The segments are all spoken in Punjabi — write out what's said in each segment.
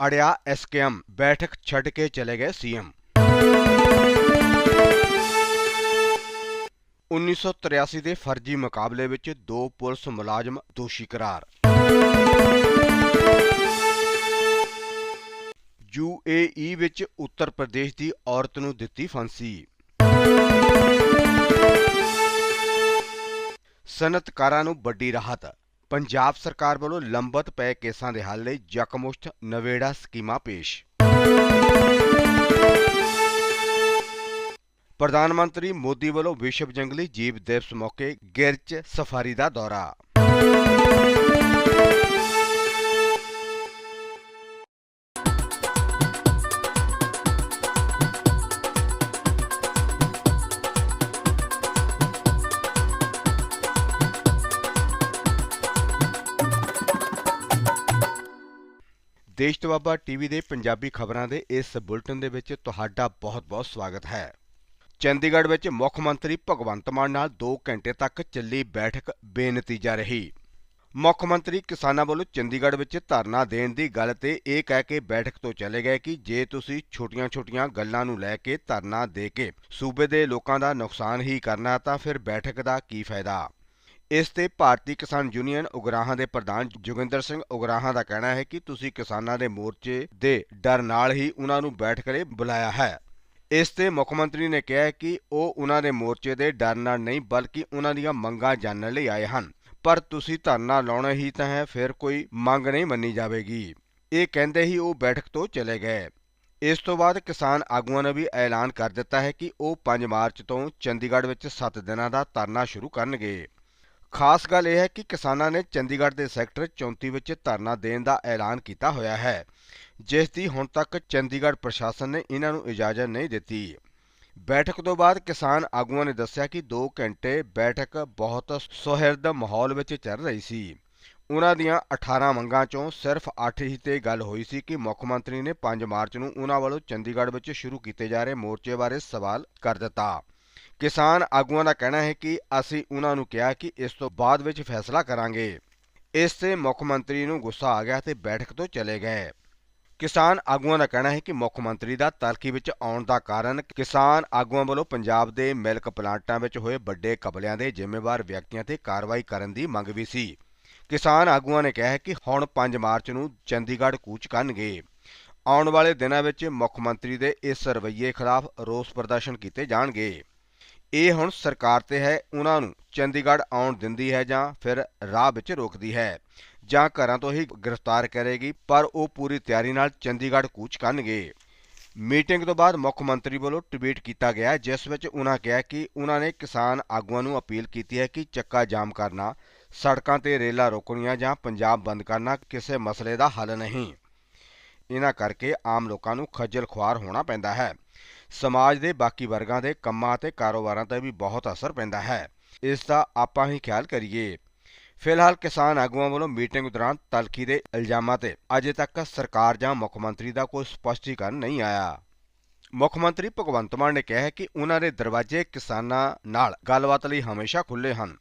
ਪਰਚੇ ਤੇ ਅੜਿਆ ਐਸਕੇਐਮ ਬੈਠਕ ਛੱਡ ਕੇ ਚਲੇ ਗਏ ਸੀਐਮ 1983 ਦੇ ਫਰਜ਼ੀ ਮੁਕਾਬਲੇ ਵਿੱਚ ਦੋ ਪੁਲਿਸ ਮੁਲਾਜ਼ਮ ਦੋਸ਼ੀ ਕਰਾਰ। ਯੂਏਈ ਵਿੱਚ ਉੱਤਰ ਪ੍ਰਦੇਸ਼ ਦੀ ਔਰਤ ਨੂੰ ਦਿੱਤੀ ਫਾਂਸੀ। ਸਨਅਤਕਾਰਾਂ ਨੂੰ ਵੱਡੀ ਰਾਹਤ। ਪੰਜਾਬ ਸਰਕਾਰ ਵੱਲੋਂ ਲੰਬਤ ਪਏ ਕੇਸਾਂ ਦੇ ਹੱਲ ਲਈ ਜਕਮੁਸ਼ਤ ਨਵੇੜਾ ਸਕੀਮਾਂ ਪੇਸ਼। ਪ੍ਰਧਾਨ ਮੰਤਰੀ ਮੋਦੀ ਵੱਲੋਂ ਵਿਸ਼ਵ ਜੰਗਲੀ ਜੀਵ ਦਿਵਸ ਮੌਕੇ ਗਿਰਚ ਸਫਾਰੀ ਦਾ ਦੌਰਾ। ਦੇਸ਼ ਤਵਾਬਾ ਟੀਵੀ ਦੇ ਪੰਜਾਬੀ ਖਬਰਾਂ ਦੇ ਇਸ ਬੁਲਟਨ ਦੇ ਵਿੱਚ ਤੁਹਾਡਾ ਬਹੁਤ-ਬਹੁਤ ਸਵਾਗਤ ਹੈ। ਚੰਡੀਗੜ੍ਹ ਵਿੱਚ ਮੁੱਖ ਮੰਤਰੀ ਭਗਵੰਤ ਮਾਨ ਨਾਲ 2 ਘੰਟੇ ਤੱਕ ਚੱਲੀ ਬੈਠਕ ਬੇਨਤੀਜਾ ਰਹੀ। ਮੁੱਖ ਮੰਤਰੀ ਕਿਸਾਨਾਂ ਵੱਲੋਂ ਚੰਡੀਗੜ੍ਹ ਵਿੱਚ ਧਰਨਾ ਦੇਣ ਦੀ ਗੱਲ ਤੇ ਇਹ ਕਹਿ ਕੇ ਬੈਠਕ ਤੋਂ ਚਲੇ ਗਏ ਕਿ ਜੇ ਤੁਸੀਂ ਛੋਟੀਆਂ-ਛੋਟੀਆਂ ਗੱਲਾਂ ਨੂੰ ਲੈ ਕੇ ਧਰਨਾ ਦੇ ਕੇ ਸੂਬੇ ਦੇ ਲੋਕਾਂ ਦਾ ਨੁਕਸਾਨ ਹੀ ਕਰਨਾ ਤਾਂ ਫਿਰ ਬੈਠਕ ਦਾ ਕੀ ਫਾਇਦਾ? ਇਸ ਤੇ ਭਾਰਤੀ ਕਿਸਾਨ ਯੂਨੀਅਨ ਉਗਰਾਹਾਂ ਦੇ ਪ੍ਰਧਾਨ ਜੋਗਿੰਦਰ ਸਿੰਘ ਉਗਰਾਹਾਂ ਦਾ ਕਹਿਣਾ ਹੈ ਕਿ ਤੁਸੀਂ ਕਿਸਾਨਾਂ ਦੇ ਮੋਰਚੇ ਦੇ ਡਰ ਨਾਲ ਹੀ ਉਹਨਾਂ ਨੂੰ ਬੈਠ ਕੇ ਬੁਲਾਇਆ ਹੈ। ਇਸ ਤੇ ਮੁੱਖ ਮੰਤਰੀ ਨੇ ਕਿਹਾ ਕਿ ਉਹ ਉਹਨਾਂ ਦੇ ਮੋਰਚੇ ਦੇ ਡਰ ਨਾਲ ਨਹੀਂ, ਬਲਕਿ ਉਹਨਾਂ ਦੀਆਂ ਮੰਗਾਂ ਜਾਣਨ ਲਈ ਆਏ ਹਨ। ਪਰ ਤੁਸੀਂ ਧਰਨਾ ਲਾਉਣਾ ਹੀ ਤਾਂ ਹੈ, ਫਿਰ ਕੋਈ ਮੰਗ ਨਹੀਂ ਮੰਨੀ ਜਾਵੇਗੀ। ਇਹ ਕਹਿੰਦੇ ਹੀ ਉਹ ਬੈਠਕ ਤੋਂ ਚਲੇ ਗਏ। ਇਸ ਤੋਂ ਬਾਅਦ ਕਿਸਾਨ ਆਗੂਆਂ ਨੇ ਵੀ ਐਲਾਨ ਕਰ ਦਿੱਤਾ ਹੈ ਕਿ ਉਹ 5 ਮਾਰਚ ਤੋਂ ਚੰਡੀਗੜ੍ਹ ਵਿੱਚ 7 ਦਿਨਾਂ ਦਾ ਧਰਨਾ ਸ਼ੁਰੂ ਕਰਨਗੇ। ਖਾਸ ਗੱਲ ਇਹ ਹੈ ਕਿ ਕਿਸਾਨਾਂ ਨੇ ਚੰਡੀਗੜ੍ਹ ਦੇ ਸੈਕਟਰ 34 ਵਿੱਚ ਧਰਨਾ ਦੇਣ ਦਾ ਐਲਾਨ ਕੀਤਾ ਹੋਇਆ ਹੈ, ਜਿਸ ਦੀ ਹੁਣ ਤੱਕ ਚੰਡੀਗੜ੍ਹ ਪ੍ਰਸ਼ਾਸਨ ਨੇ ਇਹਨਾਂ ਨੂੰ ਇਜਾਜ਼ਤ ਨਹੀਂ ਦਿੱਤੀ। ਬੈਠਕ ਤੋਂ ਬਾਅਦ ਕਿਸਾਨ ਆਗੂਆਂ ਨੇ ਦੱਸਿਆ ਕਿ 2 ਘੰਟੇ ਬੈਠਕ ਬਹੁਤ ਸੁਹਿਰਦ ਮਾਹੌਲ ਵਿੱਚ ਚੱਲ ਰਹੀ ਸੀ। ਉਹਨਾਂ ਦੀਆਂ 18 ਮੰਗਾਂ ਚੋਂ ਸਿਰਫ 8 ਹੀ ਤੇ ਗੱਲ ਹੋਈ ਸੀ ਕਿ ਮੁੱਖ ਮੰਤਰੀ ਨੇ 5 ਮਾਰਚ ਨੂੰ ਉਹਨਾਂ ਵੱਲੋਂ ਚੰਡੀਗੜ੍ਹ ਵਿੱਚ ਸ਼ੁਰੂ ਕੀਤੇ ਜਾ ਰਹੇ ਮੋਰਚੇ ਬਾਰੇ ਸਵਾਲ ਕਰ ਦਿੱਤਾ। ਕਿਸਾਨ ਆਗੂਆਂ ਦਾ ਕਹਿਣਾ ਹੈ ਕਿ ਅਸੀਂ ਉਹਨਾਂ ਨੂੰ ਕਿਹਾ ਕਿ ਇਸ ਤੋਂ ਬਾਅਦ ਵਿੱਚ ਫੈਸਲਾ ਕਰਾਂਗੇ। ਇਸ ਤੇ ਮੁੱਖ ਮੰਤਰੀ ਨੂੰ ਗੁੱਸਾ ਆ ਗਿਆ ਤੇ ਬੈਠਕ ਤੋਂ ਚਲੇ ਗਏ। ਕਿਸਾਨ ਆਗੂਆਂ ਦਾ ਕਹਿਣਾ ਹੈ ਕਿ ਮੁੱਖ ਮੰਤਰੀ ਦਾ ਤਲਖੀ ਵਿੱਚ ਆਉਣ ਦਾ ਕਾਰਨ ਕਿਸਾਨ ਆਗੂਆਂ ਵੱਲੋਂ ਪੰਜਾਬ ਦੇ ਮਿਲਕ ਪਲਾਂਟਾਂ ਵਿੱਚ ਹੋਏ ਵੱਡੇ ਕਬਲਿਆਂ ਦੇ ਜ਼ਿੰਮੇਵਾਰ ਵਿਅਕਤੀਆਂ ਤੇ ਕਾਰਵਾਈ ਕਰਨ ਦੀ ਮੰਗ ਵੀ ਸੀ। ਕਿਸਾਨ ਆਗੂਆਂ ਨੇ ਕਿਹਾ ਹੈ ਕਿ ਹੁਣ 5 ਮਾਰਚ ਨੂੰ ਚੰਡੀਗੜ੍ਹ ਕੂਚ ਕਰਨਗੇ। ਆਉਣ ਵਾਲੇ ਦਿਨਾਂ ਵਿੱਚ ਮੁੱਖ ਮੰਤਰੀ ਦੇ ਇਸ ਰਵੱਈਏ ਖਿਲਾਫ ਰੋਸ ਪ੍ਰਦਰਸ਼ਨ ਕੀਤੇ ਜਾਣਗੇ। ਇਹ ਹੁਣ ਸਰਕਾਰ ਤੇ ਹੈ, ਉਹਨਾਂ ਨੂੰ ਚੰਡੀਗੜ੍ਹ ਆਉਣ ਦਿੰਦੀ ਹੈ ਜਾਂ ਫਿਰ ਰਾਹ ਵਿੱਚ ਰੋਕਦੀ ਹੈ। ਜਾਂ ਘਰਾਂ ਤੋਂ ਹੀ ਗ੍ਰਿਫਤਾਰ ਕਰੇਗੀ, ਪਰ ਉਹ ਪੂਰੀ ਤਿਆਰੀ ਨਾਲ ਚੰਡੀਗੜ੍ਹ ਕੂਚ ਕਰਨਗੇ। ਮੀਟਿੰਗ ਤੋਂ ਬਾਅਦ ਮੁੱਖ ਮੰਤਰੀ ਵੱਲੋਂ ਟਵੀਟ ਕੀਤਾ ਗਿਆ, ਜਿਸ ਵਿੱਚ ਉਹਨਾਂ ਕਿਹਾ ਕਿ ਉਹਨਾਂ ਨੇ ਕਿਸਾਨ ਆਗੂਆਂ ਨੂੰ ਅਪੀਲ ਕੀਤੀ ਹੈ ਕਿ ਚੱਕਾ ਜਾਮ ਕਰਨਾ, ਸੜਕਾਂ ਤੇ ਰੇਲਾਂ ਰੋਕਣੀਆਂ ਜਾਂ ਪੰਜਾਬ ਬੰਦ ਕਰਨਾ ਕਿਸੇ ਮਸਲੇ ਦਾ ਹੱਲ ਨਹੀਂ। ਇਹਨਾਂ ਕਰਕੇ ਆਮ ਲੋਕਾਂ ਨੂੰ ਖੱਜਲ ਖੁਆਰ ਹੋਣਾ ਪੈਂਦਾ ਹੈ। ਸਮਾਜ ਦੇ ਬਾਕੀ ਵਰਗਾਂ ਦੇ ਕੰਮਾਂ ਅਤੇ ਕਾਰੋਬਾਰਾਂ ਤੇ ਵੀ ਬਹੁਤ ਅਸਰ ਪੈਂਦਾ ਹੈ। ਇਸ ਦਾ ਆਪਾਂ ਹੀ ਖਿਆਲ ਕਰੀਏ। ਫਿਲਹਾਲ ਕਿਸਾਨ ਆਗੂਆਂ ਵੱਲੋਂ ਮੀਟਿੰਗ ਦੌਰਾਨ ਤਲਖੀ ਦੇ ਇਲਜ਼ਾਮਾਂ ਤੇ ਅਜੇ ਤੱਕ ਸਰਕਾਰ ਜਾਂ ਮੁੱਖ ਮੰਤਰੀ ਦਾ ਕੋਈ ਸਪਸ਼ਟੀਕਰਨ ਨਹੀਂ ਆਇਆ। ਮੁੱਖ ਮੰਤਰੀ ਭਗਵੰਤ ਮਾਨ ਨੇ ਕਿਹਾ ਹੈ ਕਿ ਉਹਨਾਂ ਦੇ ਦਰਵਾਜ਼ੇ ਕਿਸਾਨਾਂ ਨਾਲ ਗੱਲਬਾਤ ਲਈ ਹਮੇਸ਼ਾ ਖੁੱਲ੍ਹੇ ਹਨ,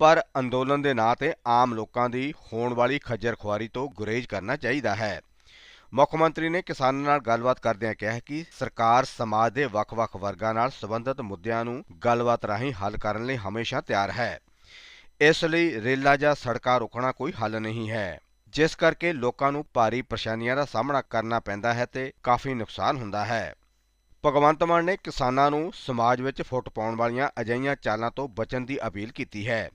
ਪਰ ਅੰਦੋਲਨ ਦੇ ਨਾਂ ਤੇ ਆਮ ਲੋਕਾਂ ਦੀ ਹੋਣ ਵਾਲੀ ਖੱਜਰ ਖੁਆਰੀ ਤੋਂ ਗੁਰੇਜ਼ ਕਰਨਾ ਚਾਹੀਦਾ ਹੈ। ਮੁੱਖ ਮੰਤਰੀ ਨੇ ਕਿਸਾਨਾਂ ਨਾਲ ਗੱਲਬਾਤ ਕਰਦਿਆਂ ਕਿਹਾ ਕਿ ਸਰਕਾਰ ਸਮਾਜ ਦੇ ਵੱਖ-ਵੱਖ ਵਰਗਾਂ ਨਾਲ ਸੰਬੰਧਿਤ ਮੁੱਦਿਆਂ ਨੂੰ ਗੱਲਬਾਤ ਰਾਹੀਂ ਹੱਲ ਕਰਨ ਲਈ ਹਮੇਸ਼ਾ ਤਿਆਰ ਹੈ। ਇਸ ਲਈ ਰੇਲਾਂ ਜਾਂ ਸੜਕਾਂ ਰੋਕਣਾ ਕੋਈ ਹੱਲ ਨਹੀਂ ਹੈ। ਜਿਸ ਕਰਕੇ ਲੋਕਾਂ ਨੂੰ ਭਾਰੀ ਪਰੇਸ਼ਾਨੀਆਂ ਦਾ ਸਾਹਮਣਾ ਕਰਨਾ ਪੈਂਦਾ ਹੈ ਤੇ ਕਾਫੀ ਨੁਕਸਾਨ ਹੁੰਦਾ ਹੈ। ਭਗਵੰਤ ਮਾਨ ਨੇ ਕਿਸਾਨਾਂ ਨੂੰ ਸਮਾਜ ਵਿੱਚ ਫੁੱਟ ਪਾਉਣ ਵਾਲੀਆਂ ਅਜਿਹੀਆਂ ਚਾਲਾਂ ਤੋਂ ਬਚਣ ਦੀ ਅਪੀਲ ਕੀਤੀ ਹੈ।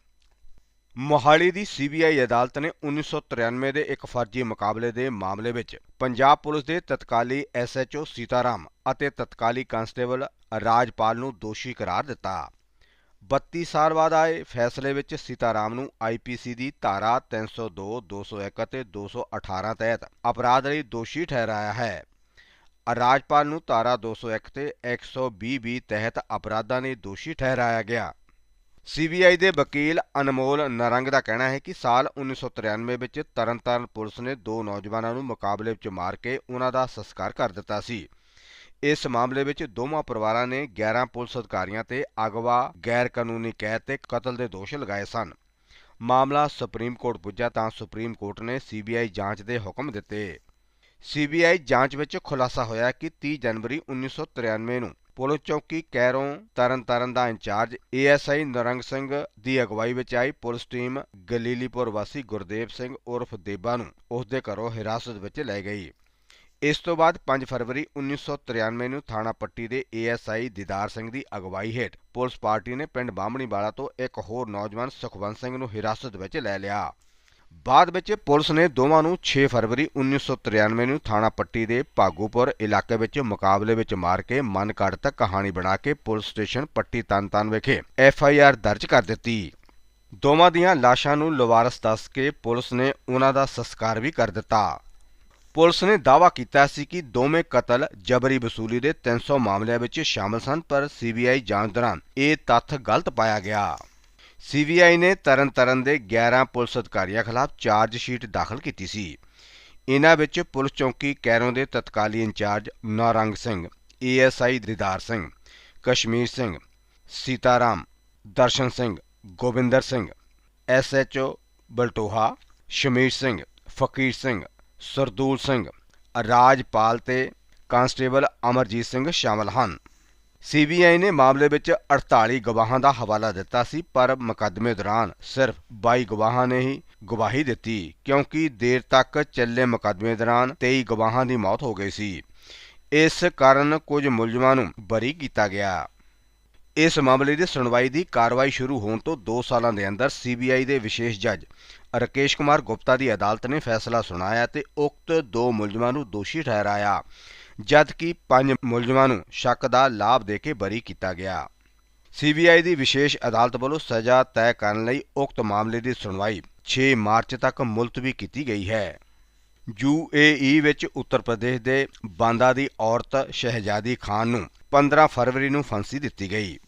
ਮੋਹਾਲੀ ਦੀ ਸੀਬੀਆਈ ਅਦਾਲਤ ਨੇ 1993 ਦੇ ਇੱਕ ਫਰਜ਼ੀ ਮੁਕਾਬਲੇ ਦੇ ਮਾਮਲੇ ਵਿੱਚ ਪੰਜਾਬ ਪੁਲਿਸ ਦੇ ਤਤਕਾਲੀ ਐਸਐਚਓ ਸੀਤਾਰਾਮ ਅਤੇ ਤਤਕਾਲੀ ਕਾਂਸਟੇਬਲ ਰਾਜਪਾਲ ਨੂੰ ਦੋਸ਼ੀ ਕਰਾਰ ਦਿੱਤਾ। 32 ਸਾਲ ਬਾਅਦ ਆਏ ਫੈਸਲੇ ਵਿੱਚ ਸੀਤਾਰਾਮ ਨੂੰ ਆਈਪੀਸੀ ਦੀ ਧਾਰਾ 302, 201 ਅਤੇ 218 ਤਹਿਤ ਅਪਰਾਧ ਲਈ ਦੋਸ਼ੀ ਠਹਿਰਾਇਆ ਹੈ। ਰਾਜਪਾਲ ਨੂੰ ਧਾਰਾ 201 ਤੇ 120 ਬੀ ਤਹਿਤ ਅਪਰਾਧਾਂ ਲਈ ਦੋਸ਼ੀ ਠਹਿਰਾਇਆ ਗਿਆ। ਸੀਬੀਆਈ ਦੇ ਵਕੀਲ ਅਨਮੋਲ ਨਰੰਗ ਦਾ ਕਹਿਣਾ ਹੈ ਕਿ ਸਾਲ 1993 ਵਿੱਚ ਤਰਨਤਾਰਨ ਪੁਲਿਸ ਨੇ ਦੋ ਨੌਜਵਾਨਾਂ ਨੂੰ ਮੁਕਾਬਲੇ ਵਿੱਚ ਮਾਰ ਕੇ ਉਹਨਾਂ ਦਾ ਸੰਸਕਾਰ ਕਰ ਦਿੱਤਾ ਸੀ। ਇਸ ਮਾਮਲੇ ਵਿੱਚ ਦੋਵਾਂ ਪਰਿਵਾਰਾਂ ਨੇ 11 ਪੁਲਿਸ ਅਧਿਕਾਰੀਆਂ ਤੇ ਅਗਵਾ ਗੈਰ ਕਾਨੂੰਨੀ ਕੈਦ ਤੇ ਕਤਲ ਦੇ ਦੋਸ਼ ਲਗਾਏ ਸਨ। ਮਾਮਲਾ ਸੁਪਰੀਮ ਕੋਰਟ ਪੁੱਜਾ ਤਾਂ ਸੁਪਰੀਮ ਕੋਰਟ ਨੇ ਸੀਬੀਆਈ ਜਾਂਚ ਦੇ ਹੁਕਮ ਦਿੱਤੇ। ਸੀਬੀਆਈ ਜਾਂਚ ਵਿੱਚ ਖੁਲਾਸਾ ਹੋਇਆ ਕਿ 30 ਜਨਵਰੀ 1993 ਨੂੰ ਪੁਲਿਸ ਚੌਕੀ ਕੈਰੋਂ ਤਰਨਤਾਰਨ ਦਾ in charge ASI Narang Singh ਦੀ ਅਗਵਾਈ ਵਿੱਚ ਆਈ ਪੁਲਿਸ ਟੀਮ ਗਲੀਲੀਪੁਰ ਵਾਸੀ ਗੁਰਦੇਵ ਸਿੰਘ ਉਰਫ ਦੇਬਾ ਨੂੰ ਉਸ ਦੇ ਘਰੋਂ ਹਿਰਾਸਤ ਵਿੱਚ ਲੈ ਗਈ। ਇਸ ਤੋਂ ਬਾਅਦ 5 ਫਰਵਰੀ 1993 ਨੂੰ ਥਾਣਾ ਪੱਟੀ ਦੇ ਏਐਸਆਈ ਦੀਦਾਰ ਸਿੰਘ ਦੀ ਅਗਵਾਈ ਹੇਠ ਪੁਲਿਸ ਪਾਰਟੀ ਨੇ ਪਿੰਡ ਬਾਹਮਣੀਵਾਲਾ ਤੋਂ ਇੱਕ ਹੋਰ ਨੌਜਵਾਨ ਸੁਖਵੰਤ ਸਿੰਘ ਨੂੰ ਹਿਰਾਸਤ ਵਿੱਚ ਲੈ ਲਿਆ। ਬਾਅਦ ਵਿੱਚ ਪੁਲਿਸ ਨੇ ਦੋਵਾਂ ਨੂੰ 6 ਫਰਵਰੀ 1993 ਨੂੰ ਥਾਣਾ ਪੱਟੀ ਦੇ ਭਾਗੂਪੁਰ ਇਲਾਕੇ ਵਿੱਚ ਮੁਕਾਬਲੇ ਵਿੱਚ ਮਾਰ ਕੇ ਮਨ ਤੱਕ ਕਹਾਣੀ ਬਣਾ ਕੇ ਪੁਲਿਸ ਸਟੇਸ਼ਨ ਪੱਟੀ ਤਨਤਨ ਵਿਖੇ ਐੱਫ ਆਈ ਆਰ ਦਰਜ ਕਰ ਦਿੱਤੀ। ਦੋਵਾਂ ਦੀਆਂ ਲਾਸ਼ਾਂ ਨੂੰ ਲਵਾਰਸ ਦੱਸ ਕੇ ਪੁਲਿਸ ਨੇ ਉਹਨਾਂ ਦਾ ਸੰਸਕਾਰ ਵੀ ਕਰ ਦਿੱਤਾ। ਪੁਲਿਸ ਨੇ ਦਾਅਵਾ ਕੀਤਾ ਸੀ ਕਿ ਦੋਵੇਂ ਕਤਲ ਜਬਰੀ ਵਸੂਲੀ ਦੇ 300 ਮਾਮਲਿਆਂ ਵਿੱਚ ਸ਼ਾਮਲ ਸਨ, ਪਰ ਸੀਬੀਆਈ ਜਾਂਚ ਦੌਰਾਨ ਇਹ ਤੱਥ ਗਲਤ ਪਾਇਆ ਗਿਆ। ਸੀਬੀਆਈ ਨੇ ਤਰਨਤਾਰਨ ਦੇ 11 ਪੁਲਿਸ ਅਧਿਕਾਰੀਆਂ ਖਿਲਾਫ ਚਾਰਜ ਸ਼ੀਟ ਦਾਖਲ ਕੀਤੀ ਸੀ। ਇਨ੍ਹਾਂ ਵਿੱਚ ਪੁਲਿਸ ਚੌਂਕੀ ਕੈਰੋਂ ਦੇ ਤਤਕਾਲੀ in charge Naurang Singh, ASI Didar Singh, Kashmir Singh, Sitaram, Darshan Singh, Gobinder Singh, SHO Baltoha, Shamir Singh, Fakir Singh, Sardul Singh, ਰਾਜਪਾਲ ਤੇ ਕਾਂਸਟੇਬਲ ਅਮਰਜੀਤ ਸਿੰਘ ਸ਼ਾਮਲ ਹਨ। ਸੀਬੀਆਈ ਨੇ ਮਾਮਲੇ ਵਿੱਚ 48 ਗਵਾਹਾਂ ਦਾ ਹਵਾਲਾ ਦਿੱਤਾ ਸੀ, ਪਰ ਮੁਕੱਦਮੇ ਦੌਰਾਨ ਸਿਰਫ 22 ਗਵਾਹਾਂ ਨੇ ਹੀ ਗਵਾਹੀ ਦਿੱਤੀ, ਕਿਉਂਕਿ ਦੇਰ ਤੱਕ ਚੱਲੇ ਮੁਕੱਦਮੇ ਦੌਰਾਨ 23 ਗਵਾਹਾਂ ਦੀ ਮੌਤ ਹੋ ਗਈ ਸੀ। ਇਸ ਕਾਰਨ ਕੁਝ ਮੁਲਜ਼ਮਾਂ ਨੂੰ ਬਰੀ ਕੀਤਾ ਗਿਆ। ਇਸ ਮਾਮਲੇ ਦੀ ਸੁਣਵਾਈ ਦੀ ਕਾਰਵਾਈ ਸ਼ੁਰੂ ਹੋਣ ਤੋਂ 2 ਸਾਲਾਂ ਦੇ ਅੰਦਰ ਸੀਬੀਆਈ ਦੇ ਵਿਸ਼ੇਸ਼ ਜੱਜ ਰਕੇਸ਼ ਕੁਮਾਰ ਗੁਪਤਾ ਦੀ ਅਦਾਲਤ ਨੇ ਫੈਸਲਾ ਸੁਣਾਇਆ ਤੇ ਉਕਤ ਦੋ ਮੁਲਜ਼ਮਾਂ ਨੂੰ ਦੋਸ਼ੀ ਠਹਿਰਾਇਆ। ਜਦਕਿ ਪੰਜ ਮੁਲਜ਼ਮਾਂ ਨੂੰ ਸ਼ੱਕ ਦਾ ਲਾਭ ਦੇ ਕੇ ਬਰੀ ਕੀਤਾ ਗਿਆ। ਸੀਬੀਆਈ ਦੀ ਵਿਸ਼ੇਸ਼ ਅਦਾਲਤ ਵੱਲੋਂ ਸਜ਼ਾ ਤੈਅ ਕਰਨ ਲਈ ਉਕਤ ਮਾਮਲੇ ਦੀ ਸੁਣਵਾਈ 6 ਮਾਰਚ ਤੱਕ ਮੁਲਤਵੀ ਕੀਤੀ ਗਈ ਹੈ। ਯੂਏਈ ਵਿੱਚ ਉੱਤਰ ਪ੍ਰਦੇਸ਼ ਦੇ ਬਾਂਦਾ ਦੀ ਔਰਤ ਸ਼ਹਿਜ਼ਾਦੀ ਖਾਨ ਨੂੰ 15 ਫਰਵਰੀ ਨੂੰ ਫਾਂਸੀ ਦਿੱਤੀ ਗਈ।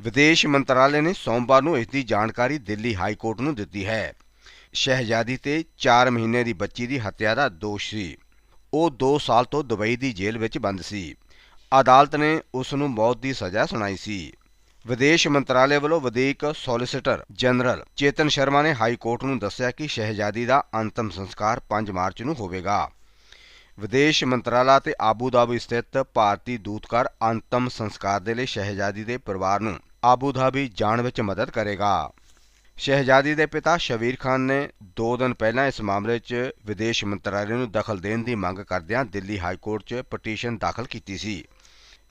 ਵਿਦੇਸ਼ ਮੰਤਰਾਲੇ ਨੇ ਸੋਮਵਾਰ ਨੂੰ ਇਸ ਦੀ ਜਾਣਕਾਰੀ ਦਿੱਲੀ ਹਾਈ ਕੋਰਟ ਨੂੰ ਦਿੱਤੀ ਹੈ। ਸ਼ਹਿਜ਼ਾਦੀ ਤੇ 4 ਮਹੀਨੇ ਦੀ ਬੱਚੀ ਦੀ ਹੱਤਿਆ ਦਾ ਦੋਸ਼ ਸੀ। ਉਹ 2 ਸਾਲ ਤੋਂ ਦੁਬਈ ਦੀ ਜੇਲ੍ਹ ਵਿੱਚ ਬੰਦ ਸੀ। ਅਦਾਲਤ ਨੇ ਉਸ ਨੂੰ ਮੌਤ ਦੀ ਸਜ਼ਾ ਸੁਣਾਈ ਸੀ। ਵਿਦੇਸ਼ ਮੰਤਰਾਲੇ ਵੱਲੋਂ ਵਧੀਕ ਸੋਲਿਸਿਟਰ ਜਨਰਲ ਚੇਤਨ ਸ਼ਰਮਾ ਨੇ ਹਾਈ ਕੋਰਟ ਨੂੰ ਦੱਸਿਆ ਕਿ ਸ਼ਹਿਜ਼ਾਦੀ ਦਾ ਅੰਤਮ ਸੰਸਕਾਰ 5 ਮਾਰਚ ਨੂੰ ਹੋਵੇਗਾ। ਵਿਦੇਸ਼ ਮੰਤਰਾਲਾ ਤੇ ਆਬੂ ਧਾਬੀ ਸਥਿਤ ਭਾਰਤੀ ਦੂਤਕਾਰ ਅੰਤਮ ਸੰਸਕਾਰ ਦੇ ਲਈ ਸ਼ਹਿਜ਼ਾਦੀ ਦੇ ਪਰਿਵਾਰ ਨੂੰ ਆਬੂ ਧਾਬੀ ਜਾਣ ਵਿੱਚ ਮਦਦ ਕਰੇਗਾ। ਸ਼ਹਿਜ਼ਾਦੀ ਦੇ ਪਿਤਾ ਸ਼ਬੀਰ ਖਾਨ ਨੇ 2 ਦਿਨ ਪਹਿਲਾਂ ਇਸ ਮਾਮਲੇ 'ਚ ਵਿਦੇਸ਼ ਮੰਤਰਾਲੇ ਨੂੰ ਦਖਲ ਦੇਣ ਦੀ ਮੰਗ ਕਰਦਿਆਂ ਦਿੱਲੀ ਹਾਈ ਕੋਰਟ 'ਚ ਪਟੀਸ਼ਨ ਦਾਖਲ ਕੀਤੀ ਸੀ।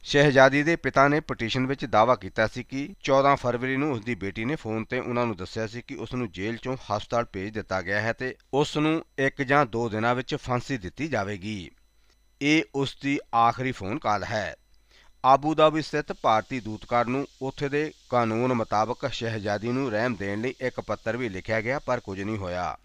ਸ਼ਹਿਜ਼ਾਦੀ ਦੇ ਪਿਤਾ ਨੇ ਪਟੀਸ਼ਨ ਵਿੱਚ ਦਾਅਵਾ ਕੀਤਾ ਸੀ ਕਿ 14 ਫਰਵਰੀ ਨੂੰ ਉਸ ਦੀ ਬੇਟੀ ਨੇ ਫੋਨ ਤੇ ਉਹਨਾਂ ਨੂੰ ਦੱਸਿਆ ਸੀ ਕਿ ਉਸ ਨੂੰ ਜੇਲ੍ਹ 'ਚੋਂ ਹਸਪਤਾਲ ਭੇਜ ਦਿੱਤਾ ਗਿਆ ਹੈ ਤੇ ਉਸ ਨੂੰ ਇੱਕ ਜਾਂ ਦੋ ਦਿਨਾਂ ਵਿੱਚ ਫਾਂਸੀ ਦਿੱਤੀ ਜਾਵੇਗੀ। ਇਹ ਉਸ ਦੀ ਆਖਰੀ ਫੋਨ ਕਾਲ ਹੈ। ਆਬੂ ਧਾਬੀ ਸਥਿਤ ਭਾਰਤੀ ਦੂਤਕਾਰ ਨੂੰ ਉੱਥੇ ਦੇ ਕਾਨੂੰਨ ਮੁਤਾਬਕ ਸ਼ਹਿਜ਼ਾਦੀ ਨੂੰ ਰਹਿਮ ਦੇਣ ਲਈ ਇੱਕ ਪੱਤਰ ਵੀ ਲਿਖਿਆ ਗਿਆ, ਪਰ ਕੁਝ ਨਹੀਂ ਹੋਇਆ।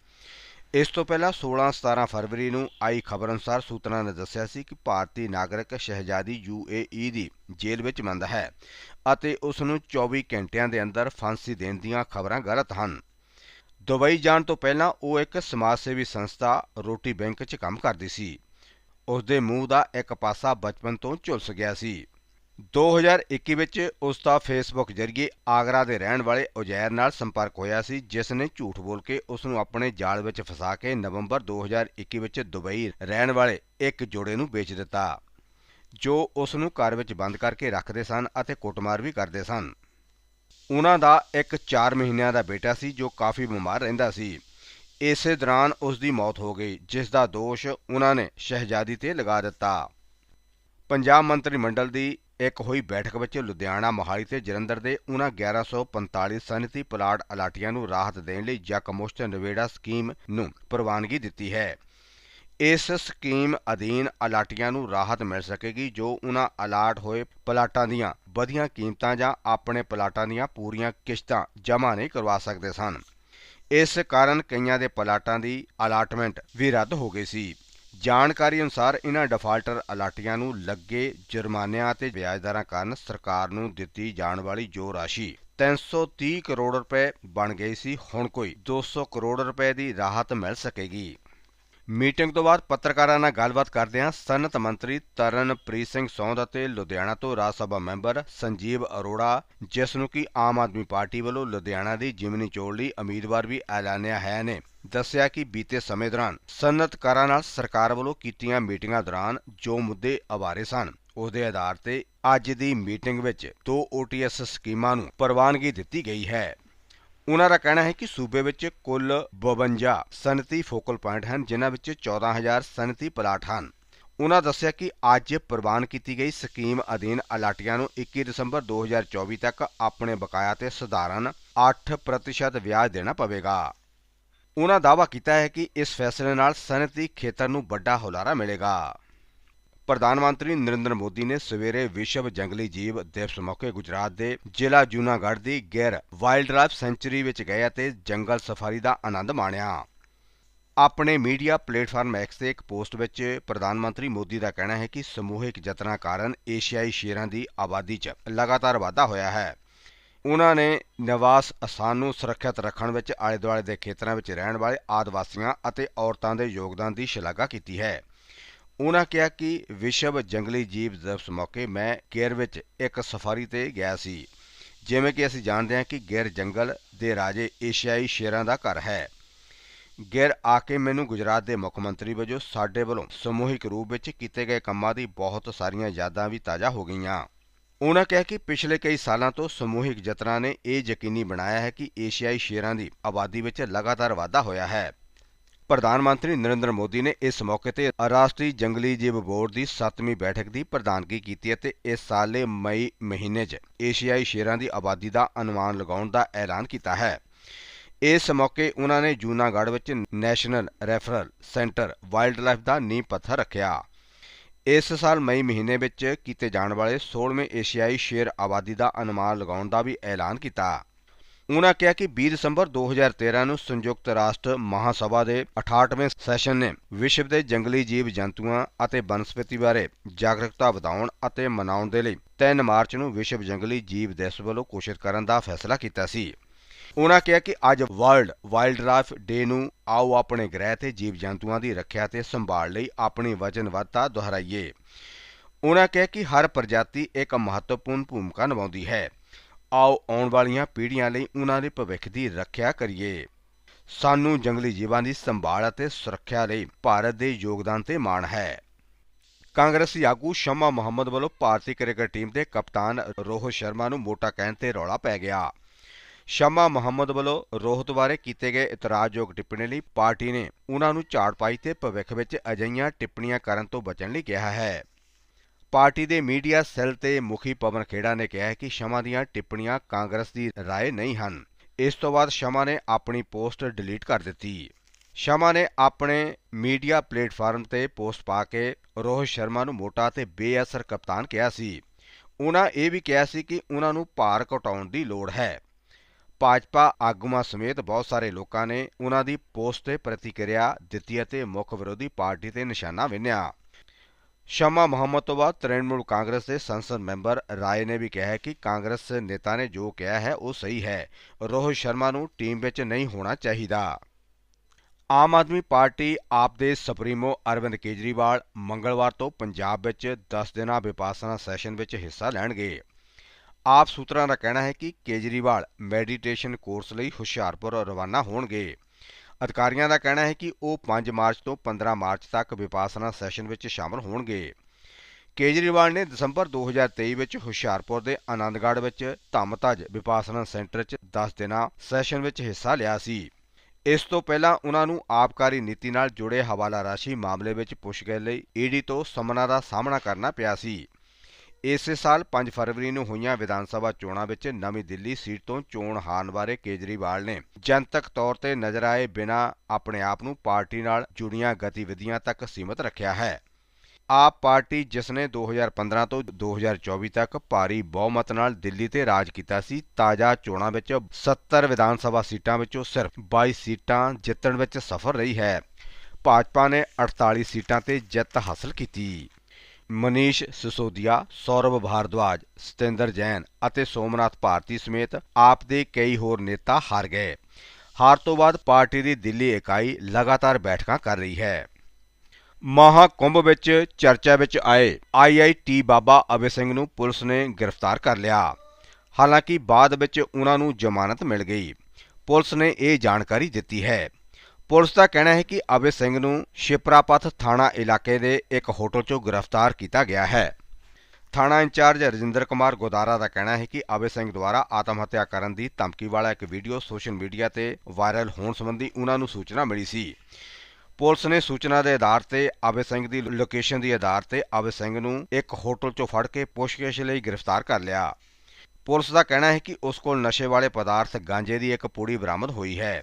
ਇਸ ਤੋਂ ਪਹਿਲਾਂ 16-17 ਫਰਵਰੀ ਨੂੰ ਆਈ ਖਬਰ ਅਨੁਸਾਰ ਸੂਤਰਾਂ ਨੇ ਦੱਸਿਆ ਸੀ ਕਿ ਭਾਰਤੀ ਨਾਗਰਿਕ ਸ਼ਹਿਜ਼ਾਦੀ ਯੂਏਈ ਦੀ ਜੇਲ੍ਹ ਵਿੱਚ ਬੰਦ ਹੈ ਅਤੇ ਉਸ ਨੂੰ 24 ਘੰਟਿਆਂ ਦੇ ਅੰਦਰ ਫਾਂਸੀ ਦੇਣ ਦੀਆਂ ਖਬਰਾਂ ਗਲਤ ਹਨ। ਦੁਬਈ ਜਾਣ ਤੋਂ ਪਹਿਲਾਂ ਉਹ ਇੱਕ ਸਮਾਜ ਸੇਵੀ ਸੰਸਥਾ ਰੋਟੀ ਬੈਂਕ 'ਚ ਕੰਮ ਕਰਦੀ ਸੀ। ਉਸ ਦੇ ਮੂੰਹ ਦਾ ਇੱਕ ਪਾਸਾ ਬਚਪਨ ਤੋਂ ਝੁਲਸ ਗਿਆ ਸੀ। 2021 ਵਿੱਚ ਉਸ ਦਾ ਫੇਸਬੁੱਕ ਜ਼ਰੀਏ ਆਗਰਾ ਦੇ ਰਹਿਣ ਵਾਲੇ ਉਜੈਰ ਨਾਲ ਸੰਪਰਕ ਹੋਇਆ ਸੀ, ਜਿਸ ਨੇ ਝੂਠ ਬੋਲ ਕੇ ਉਸ ਨੂੰ ਆਪਣੇ ਜਾਲ ਵਿੱਚ ਫਸਾ ਕੇ ਨਵੰਬਰ 2021 ਵਿੱਚ ਦੁਬਈ ਰਹਿਣ ਵਾਲੇ ਇੱਕ ਜੋੜੇ ਨੂੰ ਵੇਚ ਦਿੱਤਾ, ਜੋ ਉਸ ਨੂੰ ਘਰ ਵਿੱਚ ਬੰਦ ਕਰਕੇ ਰੱਖਦੇ ਸਨ ਅਤੇ ਕੁੱਟਮਾਰ ਵੀ ਕਰਦੇ ਸਨ। ਉਹਨਾਂ ਦਾ ਇੱਕ 4 ਮਹੀਨਿਆਂ ਦਾ ਬੇਟਾ ਸੀ, ਜੋ ਕਾਫੀ ਬਿਮਾਰ ਰਹਿੰਦਾ ਸੀ। ਇਸੇ ਦੌਰਾਨ ਉਸ ਦੀ ਮੌਤ ਹੋ ਗਈ, ਜਿਸ ਦਾ ਦੋਸ਼ ਉਹਨਾਂ ਨੇ ਸ਼ਹਿਜ਼ਾਦੀ ਤੇ ਲਗਾ ਦਿੱਤਾ। ਪੰਜਾਬ ਮੰਤਰੀ ਮੰਡਲ ਦੀ ਇੱਕ ਹੋਈ ਬੈਠਕ ਵਿੱਚ ਲੁਧਿਆਣਾ ਮੋਹਾਲੀ ਤੇ ਜਲੰਧਰ ਦੇ ਉਹਨਾਂ 1145 ਸਨਅਤੀ ਪਲਾਟ ਅਲਾਟੀਆਂ ਨੂੰ ਰਾਹਤ ਦੇਣ ਲਈ ਜਕਮੁਸ਼ਤ ਨਵੇੜਾ ਸਕੀਮ ਨੂੰ ਪ੍ਰਵਾਨਗੀ ਦਿੱਤੀ ਹੈ। ਇਸ ਸਕੀਮ ਅਧੀਨ ਅਲਾਟੀਆਂ ਨੂੰ ਰਾਹਤ ਮਿਲ ਸਕੇਗੀ ਜੋ ਉਹਨਾਂ ਅਲਾਟ ਹੋਏ ਪਲਾਟਾਂ ਦੀਆਂ ਵਧੀਆਂ ਕੀਮਤਾਂ ਜਾਂ ਆਪਣੇ ਪਲਾਟਾਂ ਦੀਆਂ ਪੂਰੀਆਂ ਕਿਸ਼ਤਾਂ ਜਮ੍ਹਾਂ ਨਹੀਂ ਕਰਵਾ ਸਕਦੇ ਸਨ। ਇਸ ਕਾਰਨ ਕਈਆਂ ਦੇ ਪਲਾਟਾਂ ਦੀ ਅਲਾਟਮੈਂਟ ਵੀ ਰੱਦ ਹੋ ਗਈ ਸੀ। ਜਾਣਕਾਰੀ ਅਨੁਸਾਰ ਇਹਨਾਂ ਡਿਫਾਲਟਰ ਅਲਾਟੀਆਂ ਨੂੰ ਲੱਗੇ ਜੁਰਮਾਨਿਆਂ ਅਤੇ ਵਿਆਜ ਦਰਾਂ ਕਾਰਨ ਸਰਕਾਰ ਨੂੰ ਦਿੱਤੀ ਜਾਣ ਵਾਲੀ ਜੋ ਰਾਸ਼ੀ 330 ਕਰੋੜ ਰੁਪਏ ਬਣ ਗਈ ਸੀ, ਹੁਣ ਕੋਈ 200 ਕਰੋੜ ਰੁਪਏ ਦੀ ਰਾਹਤ ਮਿਲ ਸਕੇਗੀ। ਮੀਟਿੰਗ ਤੋਂ ਬਾਅਦ ਪੱਤਰਕਾਰਾਂ ਨਾਲ ਗੱਲਬਾਤ ਕਰਦਿਆਂ ਸਨਅਤ ਮੰਤਰੀ ਤਰਨਪ੍ਰੀਤ ਸਿੰਘ ਸੌਂਦ ਅਤੇ ਲੁਧਿਆਣਾ ਤੋਂ ਰਾਜ ਸਭਾ ਮੈਂਬਰ ਸੰਜੀਵ ਅਰੋੜਾ, ਜਿਸ ਨੂੰ ਕਿ ਆਮ ਆਦਮੀ ਪਾਰਟੀ ਵੱਲੋਂ ਲੁਧਿਆਣਾ ਦੀ ਜਿਮਨੀ ਚੋਣ ਲਈ ਉਮੀਦਵਾਰ ਵੀ ਐਲਾਨਿਆ ਹੈ ਨੇ, ਦੱਸਿਆ ਕਿ ਬੀਤੇ ਸਮੇਂ ਦੌਰਾਨ ਸਨਅਤਕਾਰਾਂ ਨਾਲ ਸਰਕਾਰ ਵੱਲੋਂ ਕੀਤੀਆਂ ਮੀਟਿੰਗਾਂ ਦੌਰਾਨ ਜੋ ਮੁੱਦੇ ਉਭਾਰੇ ਸਨ ਉਸ ਦੇ ਆਧਾਰ ਤੇ ਅੱਜ ਦੀ ਮੀਟਿੰਗ ਵਿੱਚ ਦੋ OTS ਸਕੀਮਾਂ ਨੂੰ ਪ੍ਰਵਾਨਗੀ ਦਿੱਤੀ ਗਈ ਹੈ। ਉਨ੍ਹਾਂ ਦਾ ਕਹਿਣਾ ਹੈ ਕਿ ਸੂਬੇ ਵਿੱਚ ਕੁੱਲ 52 ਸਨਅਤੀ ਫੋਕਲ ਪੁਆਇੰਟ ਹਨ, ਜਿਨ੍ਹਾਂ ਵਿੱਚ 14000 ਸਨਅਤੀ ਪਲਾਟ ਹਨ। ਉਹਨਾਂ ਦੱਸਿਆ ਕਿ ਅੱਜ ਪ੍ਰਵਾਨ ਕੀਤੀ ਗਈ ਸਕੀਮ ਅਧੀਨ ਅਲਾਟੀਆਂ ਨੂੰ 21 ਦਸੰਬਰ 2024 ਤੱਕ ਆਪਣੇ ਬਕਾਇਆ ਤੇ ਸਧਾਰਨ 8% ਵਿਆਜ ਦੇਣਾ ਪਵੇਗਾ। ਉਹਨਾਂ ਦਾਅਵਾ ਕੀਤਾ ਹੈ ਕਿ ਇਸ ਫੈਸਲੇ ਨਾਲ ਸਨਅਤੀ ਖੇਤਰ ਨੂੰ ਵੱਡਾ ਹੁਲਾਰਾ ਮਿਲੇਗਾ। ਪ੍ਰਧਾਨ ਮੰਤਰੀ ਨਰਿੰਦਰ ਮੋਦੀ ਨੇ ਸਵੇਰੇ ਵਿਸ਼ਵ ਜੰਗਲੀ ਜੀਵ ਦਿਵਸ ਮੌਕੇ ਗੁਜਰਾਤ ਦੇ ਜ਼ਿਲ੍ਹਾ ਜੂਨਾਗੜ੍ਹ ਦੀ ਗਿਰ ਵਾਈਲਡ ਲਾਈਫ ਸੈਂਚੁਰੀ ਵਿੱਚ ਗਏ ਅਤੇ ਜੰਗਲ ਸਫਾਰੀ ਦਾ ਆਨੰਦ ਮਾਣਿਆ। ਆਪਣੇ ਮੀਡੀਆ ਪਲੇਟਫਾਰਮ ਐਕਸ ਤੇ ਇੱਕ ਪੋਸਟ ਵਿੱਚ ਪ੍ਰਧਾਨ ਮੰਤਰੀ ਮੋਦੀ ਦਾ ਕਹਿਣਾ ਹੈ ਕਿ ਸਮੂਹਿਕ ਯਤਨਾਂ ਕਾਰਨ ਏਸ਼ੀਆਈ ਸ਼ੇਰਾਂ ਦੀ ਆਬਾਦੀ 'ਚ ਲਗਾਤਾਰ ਵਾਧਾ ਹੋਇਆ ਹੈ। ਉਨ੍ਹਾਂ ਨੇ ਨਿਵਾਸ ਅਸਾਨ ਨੂੰ ਸੁਰੱਖਿਅਤ ਰੱਖਣ ਵਿੱਚ ਆਲੇ ਦੁਆਲੇ ਦੇ ਖੇਤਰਾਂ ਵਿੱਚ ਰਹਿਣ ਵਾਲੇ ਆਦਿਵਾਸੀਆਂ ਅਤੇ ਔਰਤਾਂ ਦੇ ਯੋਗਦਾਨ ਦੀ ਸ਼ਲਾਘਾ ਕੀਤੀ ਹੈ। ਉਹਨਾਂ ਕਿਹਾ ਕਿ ਵਿਸ਼ਵ ਜੰਗਲੀ ਜੀਵ ਦਿਵਸ ਮੌਕੇ ਮੈਂ ਗੇਰ ਵਿੱਚ ਇੱਕ ਸਫਾਰੀ ਤੇ ਗਿਆ ਸੀ, ਜਿਵੇਂ ਕਿ ਅਸੀਂ ਜਾਣਦੇ ਹਾਂ ਕਿ ਗਿਰ ਜੰਗਲ ਦੇ ਰਾਜੇ ਏਸ਼ੀਆਈ ਸ਼ੇਰਾਂ ਦਾ ਘਰ ਹੈ। ਗਿਰ ਆ ਕੇ ਮੈਨੂੰ ਗੁਜਰਾਤ ਦੇ ਮੁੱਖ ਮੰਤਰੀ ਵਜੋਂ ਸਾਡੇ ਵੱਲੋਂ ਸਮੂਹਿਕ ਰੂਪ ਵਿੱਚ ਕੀਤੇ ਗਏ ਕੰਮਾਂ ਦੀ ਬਹੁਤ ਸਾਰੀਆਂ ਯਾਦਾਂ ਵੀ ਤਾਜ਼ਾ ਹੋ ਗਈਆਂ। ਉਹਨਾਂ ਕਿਹਾ ਕਿ ਪਿਛਲੇ ਕਈ ਸਾਲਾਂ ਤੋਂ ਸਮੂਹਿਕ ਯਤਨਾਂ ਨੇ ਇਹ ਯਕੀਨੀ ਬਣਾਇਆ ਹੈ ਕਿ ਏਸ਼ੀਆਈ ਸ਼ੇਰਾਂ ਦੀ ਆਬਾਦੀ ਵਿੱਚ ਲਗਾਤਾਰ ਵਾਧਾ ਹੋਇਆ ਹੈ। ਪ੍ਰਧਾਨ ਮੰਤਰੀ ਨਰਿੰਦਰ ਮੋਦੀ ਨੇ ਇਸ ਮੌਕੇ ਤੇ ਰਾਸ਼ਟਰੀ ਜੰਗਲੀ ਜੀਵ ਬੋਰਡ ਦੀ 7ਵੀਂ ਬੈਠਕ ਦੀ ਪ੍ਰਧਾਨਗੀ ਕੀਤੀ ਅਤੇ ਇਸ ਸਾਲ ਦੇ ਮਈ ਮਹੀਨੇ 'ਚ ਏਸ਼ੀਆਈ ਸ਼ੇਰਾਂ ਦੀ ਆਬਾਦੀ ਦਾ ਅਨੁਮਾਨ ਲਗਾਉਣ ਦਾ ਐਲਾਨ ਕੀਤਾ ਹੈ। ਇਸ ਮੌਕੇ ਉਹਨਾਂ ਨੇ ਜੂਨਾਗੜ੍ਹ ਵਿੱਚ national referral centre wild life ਦਾ ਨੀਂਹ ਪੱਥਰ ਰੱਖਿਆ। ਇਸ ਸਾਲ ਮਈ ਮਹੀਨੇ ਵਿੱਚ ਕੀਤੇ ਜਾਣ ਵਾਲੇ 16ਵੇਂ ਏਸ਼ੀਆਈ ਸ਼ੇਰ ਆਬਾਦੀ ਦਾ ਅਨੁਮਾਨ ਲਗਾਉਣ ਦਾ ਵੀ ਐਲਾਨ ਕੀਤਾ। ਉਨ੍ਹਾਂ ਕਿਹਾ ਕਿ 20 ਦਸੰਬਰ 2013 ਨੂੰ ਸੰਯੁਕਤ ਰਾਸ਼ਟਰ ਮਹਾਸਭਾ ਦੇ 68ਵੇਂ ਸੈਸ਼ਨ ਨੇ ਵਿਸ਼ਵ ਦੇ ਜੰਗਲੀ ਜੀਵ ਜੰਤੂਆਂ ਅਤੇ ਬਨਸਪਤੀ ਬਾਰੇ ਜਾਗਰੂਕਤਾ ਵਧਾਉਣ ਅਤੇ ਮਨਾਉਣ ਦੇ ਲਈ 3 ਮਾਰਚ ਨੂੰ ਵਿਸ਼ਵ ਜੰਗਲੀ ਜੀਵ ਦਿਵਸ ਵੱਲੋਂ ਘੋਸ਼ਿਤ ਕਰਨ ਦਾ ਫੈਸਲਾ ਕੀਤਾ ਸੀ। ਉਨ੍ਹਾਂ ਕਿਹਾ ਕਿ ਅੱਜ ਵਰਲਡ ਵਾਈਲਡ ਲਾਈਫ ਡੇ ਨੂੰ ਆਓ ਆਪਣੇ ਗ੍ਰਹਿ ਤੇ ਜੀਵ ਜੰਤੂਆਂ ਦੀ ਰੱਖਿਆ ਤੇ ਸੰਭਾਲ ਲਈ ਆਪਣੀ ਵਚਨਬੱਧਤਾ ਦੁਹਰਾਈਏ। ਉਨ੍ਹਾਂ ਕਿਹਾ ਕਿ ਹਰ ਪ੍ਰਜਾਤੀ ਇੱਕ ਮਹੱਤਵਪੂਰਨ ਭੂਮਿਕਾ ਨਿਭਾਉਂਦੀ ਹੈ। ਆਓ ਆਉਣ ਵਾਲੀਆਂ ਪੀੜ੍ਹੀਆਂ ਲਈ ਉਹਨਾਂ ਦੇ ਭਵਿੱਖ ਦੀ ਰੱਖਿਆ ਕਰੀਏ। ਸਾਨੂੰ ਜੰਗਲੀ ਜੀਵਾਂ ਦੀ ਸੰਭਾਲ ਅਤੇ ਸੁਰੱਖਿਆ ਲਈ ਭਾਰਤ ਦੇ ਯੋਗਦਾਨ ਤੇ ਮਾਣ ਹੈ। ਕਾਂਗਰਸੀ ਆਗੂ ਸ਼ਮਾ ਮੁਹੰਮਦ ਵੱਲੋਂ ਭਾਰਤੀ ਕ੍ਰਿਕਟ ਟੀਮ ਦੇ ਕਪਤਾਨ ਰੋਹਿਤ ਸ਼ਰਮਾ ਨੂੰ ਮੋਟਾ ਕਹਿਣ ਤੇ ਰੌਲਾ ਪੈ ਗਿਆ। ਸ਼ਮਾ ਮੁਹੰਮਦ ਵੱਲੋਂ ਰੋਹਿਤ ਬਾਰੇ ਕੀਤੇ ਗਏ ਇਤਰਾਜ਼ਯੋਗ ਟਿੱਪਣੀ ਲਈ ਪਾਰਟੀ ਨੇ ਉਹਨਾਂ ਨੂੰ ਝਾੜ ਪਾਈ ਤੇ ਭਵਿੱਖ ਵਿੱਚ ਅਜਿਹੀਆਂ ਟਿੱਪਣੀਆਂ ਕਰਨ ਤੋਂ ਬਚਣ ਲਈ ਕਿਹਾ ਹੈ। ਪਾਰਟੀ ਦੇ ਮੀਡੀਆ ਸੈੱਲ ਤੇ ਮੁਖੀ ਪਵਨ ਖੇੜਾ ਨੇ ਕਿਹਾ ਕਿ ਸ਼ਮਾ ਦੀਆਂ ਟਿੱਪਣੀਆਂ ਕਾਂਗਰਸ ਦੀ رائے ਨਹੀਂ ਹਨ ਇਸ ਤੋਂ ਬਾਅਦ ਸ਼ਮਾ ਨੇ ਆਪਣੀ ਪੋਸਟ ਡਿਲੀਟ ਕਰ ਦਿੱਤੀ ਸ਼ਮਾ ਨੇ ਆਪਣੇ ਮੀਡੀਆ ਪਲੇਟਫਾਰਮ ਤੇ ਪੋਸਟ ਪਾ ਕੇ ਰੋਹਿਤ ਸ਼ਰਮਾ ਨੂੰ ਮੋਟਾ ਤੇ ਬੇਅਸਰ ਕਪਤਾਨ ਕਿਹਾ ਸੀ ਉਹਨਾਂ ਇਹ ਵੀ ਕਿਹਾ ਸੀ ਕਿ ਉਹਨਾਂ ਨੂੰ ਭਾਰ ਘਟਾਉਣ ਦੀ ਲੋੜ ਹੈ ਭਾਜਪਾ ਆਗੂਆਂ ਸਮੇਤ ਬਹੁਤ ਸਾਰੇ ਲੋਕਾਂ ਨੇ ਉਹਨਾਂ ਦੀ ਪੋਸਟ ਤੇ ਪ੍ਰਤੀਕਿਰਿਆ ਦਿੱਤੀ ਅਤੇ ਮੁੱਖ ਵਿਰੋਧੀ ਪਾਰਟੀ ਤੇ ਨਿਸ਼ਾਨਾ ਵਿੰਨਿਆ ਸ਼ਮਾ ਮੁਹੰਮਦ ਤੋਂ ਬਾਅਦ ਤ੍ਰਿਣਮੂਲ ਕਾਂਗਰਸ ਦੇ ਸੰਸਦ ਮੈਂਬਰ ਰਾਏ ਨੇ ਵੀ ਕਿਹਾ ਕਿ ਕਾਂਗਰਸ ਨੇਤਾ ਨੇ ਜੋ ਕਿਹਾ ਹੈ ਉਹ ਸਹੀ ਹੈ। ਰੋਹਿਤ ਸ਼ਰਮਾ ਨੂੰ ਟੀਮ ਵਿੱਚ ਨਹੀਂ ਹੋਣਾ ਚਾਹੀਦਾ। ਆਮ ਆਦਮੀ ਪਾਰਟੀ ਆਪ ਦੇ ਸੁਪਰੀਮੋ ਅਰਵਿੰਦ ਕੇਜਰੀਵਾਲ ਮੰਗਲਵਾਰ ਤੋਂ ਪੰਜਾਬ ਵਿੱਚ 10 ਦਿਨਾਂ ਵਿਪਾਸਨਾ ਸੈਸ਼ਨ ਵਿੱਚ ਹਿੱਸਾ ਲੈਣਗੇ। ਆਪ ਸੂਤਰਾਂ ਦਾ ਕਹਿਣਾ ਹੈ ਕਿ ਕੇਜਰੀਵਾਲ ਮੈਡੀਟੇਸ਼ਨ ਕੋਰਸ ਲਈ ਹੁਸ਼ਿਆਰਪੁਰ ਰਵਾਨਾ ਹੋਣਗੇ। ਅਧਿਕਾਰੀਆਂ ਦਾ ਕਹਿਣਾ ਹੈ ਕਿ ਉਹ 5 ਮਾਰਚ ਤੋਂ 15 ਮਾਰਚ ਤੱਕ ਵਿਪਾਸਨਾ ਸੈਸ਼ਨ ਵਿੱਚ ਸ਼ਾਮਲ ਹੋਣਗੇ। ਕੇਜਰੀਵਾਲ ਨੇ ਦਸੰਬਰ 2023 ਵਿੱਚ ਹੁਸ਼ਿਆਰਪੁਰ ਦੇ ਆਨੰਦਗੜ੍ਹ ਵਿੱਚ ਧੰਮਤਜ ਵਿਪਾਸਨਾ ਸੈਂਟਰ 'ਚ 10 ਦਿਨਾਂ ਸੈਸ਼ਨ ਵਿੱਚ ਹਿੱਸਾ ਲਿਆ ਸੀ। ਇਸ ਤੋਂ ਪਹਿਲਾਂ ਉਹਨਾਂ ਨੂੰ ਆਬਕਾਰੀ ਨੀਤੀ ਨਾਲ ਜੁੜੇ ਹਵਾਲਾ ਰਾਸ਼ੀ ਮਾਮਲੇ ਵਿੱਚ ਪੁੱਛਗਿੱਛ ਲਈ ਈਡੀ ਤੋਂ ਸਮਨਾਂ ਦਾ ਸਾਹਮਣਾ ਕਰਨਾ ਪਿਆ ਸੀ। ਇਸੇ ਸਾਲ 5 ਫਰਵਰੀ ਨੂੰ ਹੋਈਆਂ ਵਿਧਾਨ ਸਭਾ ਚੋਣਾਂ ਵਿੱਚ ਨਵੀਂ ਦਿੱਲੀ ਸੀਟ ਤੋਂ ਚੋਣ ਹਾਰਨ ਬਾਰੇ ਕੇਜਰੀਵਾਲ ਨੇ ਜਨਤਕ ਤੌਰ ਤੇ ਨਜ਼ਰ ਆਏ ਬਿਨਾਂ ਆਪਣੇ ਆਪ ਨੂੰ ਪਾਰਟੀ ਨਾਲ ਜੁੜੀਆਂ ਗਤੀਵਿਧੀਆਂ ਤੱਕ ਸੀਮਤ ਰੱਖਿਆ ਹੈ। ਆਪ ਪਾਰਟੀ ਜਿਸ ਨੇ 2015 ਤੋਂ 2024 ਤੱਕ ਭਾਰੀ ਬਹੁਮਤ ਨਾਲ ਦਿੱਲੀ ਤੇ ਰਾਜ ਕੀਤਾ ਸੀ, ਤਾਜ਼ਾ ਚੋਣਾਂ ਵਿੱਚ 70 ਵਿਧਾਨ ਸਭਾ ਸੀਟਾਂ ਵਿੱਚੋਂ ਸਿਰਫ 22 ਸੀਟਾਂ ਜਿੱਤਣ ਵਿੱਚ ਸਫਲ ਰਹੀ ਹੈ। ਭਾਜਪਾ ਨੇ 48 ਸੀਟਾਂ ਤੇ ਜਿੱਤ ਹਾਸਲ ਕੀਤੀ। ਮਨੀਸ਼ ਸਿਸੋਦੀਆ, ਸੌਰਵ ਭਾਰਦਵਾਜ, ਸਤਿੰਦਰ ਜੈਨ ਅਤੇ ਸੋਮਨਾਥ ਭਾਰਤੀ ਸਮੇਤ ਆਪ ਦੇ ਕਈ ਹੋਰ ਨੇਤਾ ਹਾਰ ਗਏ। ਹਾਰ ਤੋਂ ਬਾਅਦ ਪਾਰਟੀ ਦੀ ਦਿੱਲੀ ਇਕਾਈ ਲਗਾਤਾਰ ਬੈਠਕਾਂ ਕਰ ਰਹੀ ਹੈ। ਮਹਾਕੁੰਭ ਵਿੱਚ ਚਰਚਾ ਵਿੱਚ ਆਏ ਆਈਆਈਟੀ ਬਾਬਾ ਅਬੇ ਸਿੰਘ ਨੂੰ ਪੁਲਿਸ ਨੇ ਗ੍ਰਿਫਤਾਰ ਕਰ ਲਿਆ। ਹਾਲਾਂਕਿ ਬਾਅਦ ਵਿੱਚ ਉਹਨਾਂ ਨੂੰ ਜ਼ਮਾਨਤ ਮਿਲ ਗਈ। ਪੁਲਿਸ ਨੇ ਇਹ ਜਾਣਕਾਰੀ ਦਿੱਤੀ ਹੈ। ਪੁਲਿਸ ਦਾ ਕਹਿਣਾ ਹੈ ਕਿ ਅਬੇ ਸਿੰਘ ਨੂੰ ਸ਼ਿਪਰਾਪਥ ਥਾਣਾ ਇਲਾਕੇ ਦੇ ਇੱਕ ਹੋਟਲ 'ਚੋਂ ਗ੍ਰਿਫਤਾਰ ਕੀਤਾ ਗਿਆ ਹੈ। ਥਾਣਾ ਇੰਚਾਰਜ ਰਜਿੰਦਰ ਕੁਮਾਰ ਗੋਦਾਰਾ ਦਾ ਕਹਿਣਾ ਹੈ ਕਿ ਅਬੇ ਸਿੰਘ ਦੁਆਰਾ ਆਤਮ ਹੱਤਿਆ ਕਰਨ ਦੀ ਧਮਕੀ ਵਾਲਾ ਇੱਕ ਵੀਡੀਓ ਸੋਸ਼ਲ ਮੀਡੀਆ ਤੇ ਵਾਇਰਲ ਹੋਣ ਸੰਬੰਧੀ ਉਹਨਾਂ ਨੂੰ ਸੂਚਨਾ ਮਿਲੀ ਸੀ। ਪੁਲਿਸ ਨੇ ਸੂਚਨਾ ਦੇ ਆਧਾਰ ਤੇ ਅਬੇ ਸਿੰਘ ਦੀ ਲੋਕੇਸ਼ਨ ਦੀ ਆਧਾਰ ਤੇ ਅਬੇ ਸਿੰਘ ਨੂੰ ਇੱਕ ਹੋਟਲ 'ਚੋਂ ਫੜ ਕੇ ਪੁੱਛਗਿੱਛ ਲਈ ਗ੍ਰਿਫਤਾਰ ਕਰ ਲਿਆ। ਪੁਲਿਸ ਦਾ ਕਹਿਣਾ ਹੈ ਕਿ ਉਸ ਕੋਲ ਨਸ਼ੇ ਵਾਲੇ ਪਦਾਰਥ ਗਾਂਜੇ ਦੀ ਇੱਕ ਪੁੜੀ ਬਰਾਮਦ ਹੋਈ ਹੈ।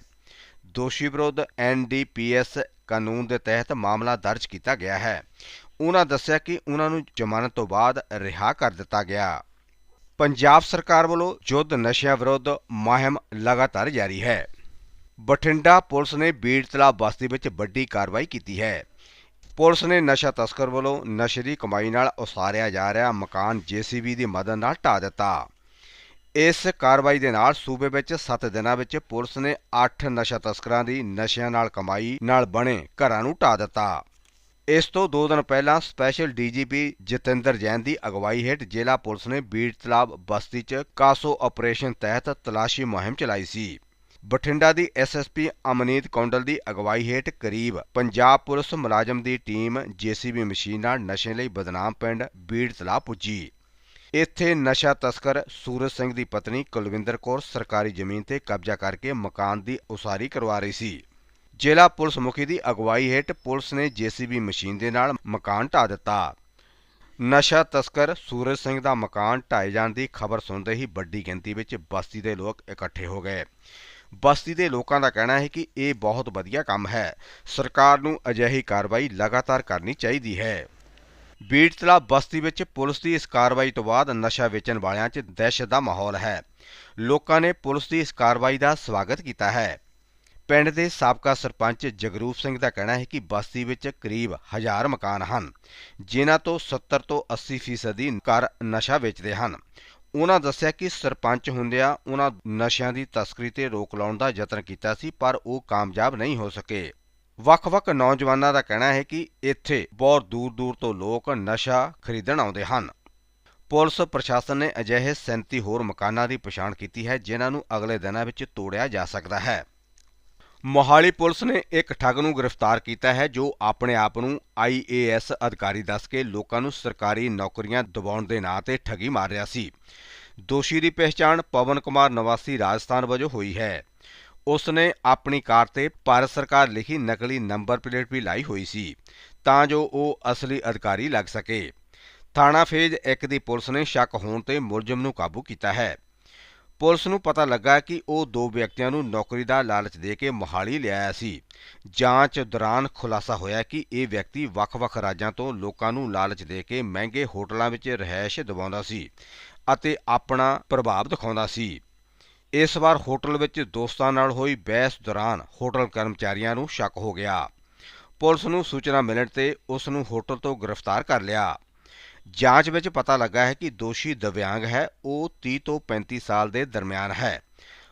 ਦੋਸ਼ੀ ਵਿਰੁੱਧ ਐਨਡੀਪੀਐਸ ਕਾਨੂੰਨ ਦੇ ਤਹਿਤ ਮਾਮਲਾ ਦਰਜ ਕੀਤਾ ਗਿਆ ਹੈ। ਉਹਨਾਂ ਦੱਸਿਆ ਕਿ ਉਹਨਾਂ ਨੂੰ ਜ਼ਮਾਨਤ ਤੋਂ ਬਾਅਦ ਰਿਹਾ ਕਰ ਦਿੱਤਾ ਗਿਆ। ਪੰਜਾਬ ਸਰਕਾਰ ਵੱਲੋਂ ਯੁੱਧ ਨਸ਼ਿਆਂ ਵਿਰੁੱਧ ਮੁਹਿੰਮ ਲਗਾਤਾਰ ਜਾਰੀ ਹੈ। ਬਠਿੰਡਾ ਪੁਲਿਸ ਨੇ ਬੀੜ ਤਲਾਬ ਬਸਤੀ ਵਿੱਚ ਵੱਡੀ ਕਾਰਵਾਈ ਕੀਤੀ ਹੈ। ਪੁਲਿਸ ਨੇ ਨਸ਼ਾ ਤਸਕਰ ਵੱਲੋਂ ਨਸ਼ੇ ਦੀ ਕਮਾਈ ਨਾਲ ਉਸਾਰਿਆ ਜਾ ਰਿਹਾ ਮਕਾਨ ਜੀਸੀਬੀ ਦੀ ਮਦਦ ਨਾਲ ਢਾ ਦਿੱਤਾ। ਇਸ ਕਾਰਵਾਈ ਦੇ ਨਾਲ ਸੂਬੇ ਵਿੱਚ 7 ਦਿਨਾਂ ਵਿੱਚ ਪੁਲਿਸ ਨੇ 8 ਨਸ਼ਾ ਤਸਕਰਾਂ ਦੀ ਨਸ਼ਿਆਂ ਨਾਲ ਕਮਾਈ ਨਾਲ ਬਣੇ ਘਰਾਂ ਨੂੰ ਢਾ ਦਿੱਤਾ। ਇਸ ਤੋਂ 2 ਦਿਨ ਪਹਿਲਾਂ ਸਪੈਸ਼ਲ ਡੀਜੀਪੀ ਜਤਿੰਦਰ ਜੈਨ ਦੀ ਅਗਵਾਈ ਹੇਠ ਜ਼ਿਲ੍ਹਾ ਪੁਲਿਸ ਨੇ ਬੀੜ ਤਲਾਬ ਬਸਤੀ 'ਚ ਕਾਸੋ ਆਪਰੇਸ਼ਨ ਤਹਿਤ ਤਲਾਸ਼ੀ ਮੁਹਿੰਮ ਚਲਾਈ ਸੀ। ਬਠਿੰਡਾ ਦੀ ਐਸਐਸਪੀ ਅਮਨੀਤ ਕੌਂਡਲ ਦੀ ਅਗਵਾਈ ਹੇਠ ਕਰੀਬ ਪੰਜਾਬ ਪੁਲਿਸ ਮੁਲਾਜ਼ਮ ਦੀ ਟੀਮ ਜੀਸੀਬੀ ਮਸ਼ੀਨ ਨਾਲ ਨਸ਼ੇ ਲਈ ਬਦਨਾਮ ਪਿੰਡ ਬੀੜ ਤਲਾਬ ਪੁੱਜੀ। ਇੱਥੇ ਨਸ਼ਾ ਤਸਕਰ ਸੂਰਜ ਸਿੰਘ ਦੀ ਪਤਨੀ ਕੁਲਵਿੰਦਰ ਕੌਰ ਸਰਕਾਰੀ ਜ਼ਮੀਨ ਤੇ ਕਬਜ਼ਾ ਕਰਕੇ ਮਕਾਨ ਦੀ ਉਸਾਰੀ ਕਰਵਾ ਰਹੀ ਸੀ। ਜ਼ਿਲ੍ਹਾ ਪੁਲਿਸ ਮੁਖੀ ਦੀ ਅਗਵਾਈ ਹੇਠ ਪੁਲਿਸ ਨੇ ਜੀਸੀਬੀ ਮਸ਼ੀਨ ਦੇ ਨਾਲ ਮਕਾਨ ਢਾ ਦਿੱਤਾ। ਨਸ਼ਾ ਤਸਕਰ ਸੂਰਜ ਸਿੰਘ ਦਾ ਮਕਾਨ ਢਾਏ ਜਾਣ ਦੀ ਖਬਰ ਸੁਣਦੇ ਹੀ ਵੱਡੀ ਗਿਣਤੀ ਵਿੱਚ ਬਸਤੀ ਦੇ ਲੋਕ ਇਕੱਠੇ ਹੋ ਗਏ। ਬਸਤੀ ਦੇ ਲੋਕਾਂ ਦਾ ਕਹਿਣਾ ਹੈ ਕਿ ਇਹ ਬਹੁਤ ਵਧੀਆ ਕੰਮ ਹੈ। ਸਰਕਾਰ ਨੂੰ ਅਜਿਹੀ ਕਾਰਵਾਈ ਲਗਾਤਾਰ ਕਰਨੀ ਚਾਹੀਦੀ ਹੈ। ਬੀੜਤਲਾ ਬਸਤੀ ਵਿੱਚ ਪੁਲਿਸ ਦੀ ਇਸ ਕਾਰਵਾਈ ਤੋਂ ਬਾਅਦ ਨਸ਼ਾ ਵੇਚਣ ਵਾਲਿਆਂ 'ਚ ਦਹਿਸ਼ਤ ਦਾ ਮਾਹੌਲ ਹੈ। ਲੋਕਾਂ ਨੇ ਪੁਲਿਸ ਦੀ ਇਸ ਕਾਰਵਾਈ ਦਾ ਸਵਾਗਤ ਕੀਤਾ ਹੈ। ਪਿੰਡ ਦੇ ਸਾਬਕਾ ਸਰਪੰਚ ਜਗਰੂਪ ਸਿੰਘ ਦਾ ਕਹਿਣਾ ਹੈ ਕਿ ਬਸਤੀ ਵਿੱਚ ਕਰੀਬ 1000 ਮਕਾਨ ਹਨ, ਜਿਨ੍ਹਾਂ ਤੋਂ 70 ਤੋਂ 80 ਫੀਸਦੀ ਘਰ ਨਸ਼ਾ ਵੇਚਦੇ ਹਨ। ਉਹਨਾਂ ਦੱਸਿਆ ਕਿ ਸਰਪੰਚ ਹੁੰਦਿਆਂ ਉਹਨਾਂ ਨਸ਼ਿਆਂ ਦੀ ਤਸਕਰੀ ਤੇ ਰੋਕ ਲਾਉਣ ਦਾ ਯਤਨ ਕੀਤਾ ਸੀ, ਪਰ ਉਹ ਕਾਮਯਾਬ ਨਹੀਂ ਹੋ ਸਕੇ। ਵੱਖ-ਵੱਖ ਨੌਜਵਾਨਾਂ ਦਾ ਕਹਿਣਾ ਹੈ ਕਿ ਇੱਥੇ ਬਹੁਤ ਦੂਰ-ਦੂਰ ਤੋਂ ਲੋਕ ਨਸ਼ਾ ਖਰੀਦਣ ਆਉਂਦੇ ਹਨ। ਪੁਲਿਸ ਪ੍ਰਸ਼ਾਸਨ ਨੇ ਅਜਿਹੇ 37 ਹੋਰ ਮਕਾਨਾਂ ਦੀ ਪਛਾਣ ਕੀਤੀ ਹੈ, ਜਿਨ੍ਹਾਂ ਨੂੰ ਅਗਲੇ ਦਿਨਾਂ ਵਿੱਚ ਤੋੜਿਆ ਜਾ ਸਕਦਾ ਹੈ। ਮੋਹਾਲੀ ਪੁਲਿਸ ਨੇ ਇੱਕ ਠੱਗ ਨੂੰ ਗ੍ਰਿਫਤਾਰ ਕੀਤਾ ਹੈ, ਜੋ ਆਪਣੇ ਆਪ ਨੂੰ ਆਈਏਐਸ ਅਧਿਕਾਰੀ ਦੱਸ ਕੇ ਲੋਕਾਂ ਨੂੰ ਸਰਕਾਰੀ ਨੌਕਰੀਆਂ ਦਿਵਾਉਣ ਦੇ ਨਾਂ ਤੇ ਠੱਗੀ ਮਾਰ ਰਿਹਾ ਸੀ। ਦੋਸ਼ੀ ਦੀ ਪਹਿਚਾਣ ਪਵਨ ਕੁਮਾਰ ਨਿਵਾਸੀ ਰਾਜਸਥਾਨ ਵਜੋਂ ਹੋਈ ਹੈ। ਉਸ ਨੇ ਆਪਣੀ ਕਾਰ ਤੇ ਭਾਰਤ ਸਰਕਾਰ ਲਿਖੀ ਨਕਲੀ ਨੰਬਰ ਪਲੇਟ ਵੀ ਲਾਈ ਹੋਈ ਸੀ, ਤਾਂ ਜੋ ਉਹ ਅਸਲੀ ਅਧਿਕਾਰੀ ਲੱਗ ਸਕੇ। ਥਾਣਾ ਫੇਜ 1 ਦੀ ਪੁਲਿਸ ਨੇ ਸ਼ੱਕ ਹੋਣ ਤੇ ਮੁਲਜ਼ਮ ਨੂੰ ਕਾਬੂ ਕੀਤਾ ਹੈ। ਪੁਲਿਸ ਨੂੰ ਪਤਾ ਲੱਗਾ ਕਿ ਉਹ ਦੋ ਵਿਅਕਤੀਆਂ ਨੂੰ ਨੌਕਰੀ ਦਾ ਲਾਲਚ ਦੇ ਕੇ ਮੋਹਾਲੀ ਲਿਆਇਆ ਸੀ। ਜਾਂਚ ਦੌਰਾਨ ਖੁਲਾਸਾ ਹੋਇਆ ਕਿ ਇਹ ਵਿਅਕਤੀ ਵੱਖ-ਵੱਖ ਰਾਜਾਂ ਤੋਂ ਲੋਕਾਂ ਨੂੰ ਲਾਲਚ ਦੇ ਕੇ ਮਹਿੰਗੇ ਹੋਟਲਾਂ ਵਿੱਚ ਰਹਿائش ਦਿਵਾਉਂਦਾ ਸੀ ਅਤੇ ਆਪਣਾ ਪ੍ਰਭਾਵ ਦਿਖਾਉਂਦਾ ਸੀ। ਇਸ ਵਾਰ ਹੋਟਲ ਵਿੱਚ ਦੋਸਤਾਂ ਨਾਲ ਹੋਈ ਬਹਿਸ ਦੌਰਾਨ ਹੋਟਲ ਕਰਮਚਾਰੀਆਂ ਨੂੰ ਸ਼ੱਕ ਹੋ ਗਿਆ। ਪੁਲਿਸ ਨੂੰ ਸੂਚਨਾ ਮਿਲਣ ਤੇ ਉਸ ਨੂੰ ਹੋਟਲ ਤੋਂ ਗ੍ਰਿਫਤਾਰ ਕਰ ਲਿਆ। ਜਾਂਚ ਵਿੱਚ ਪਤਾ ਲੱਗਾ ਹੈ ਕਿ ਦੋਸ਼ੀ ਦਿਵਿਆਂਗ ਹੈ, ਉਹ 30 ਤੋਂ 35 ਸਾਲ ਦੇ ਦਰਮਿਆਨ ਹੈ।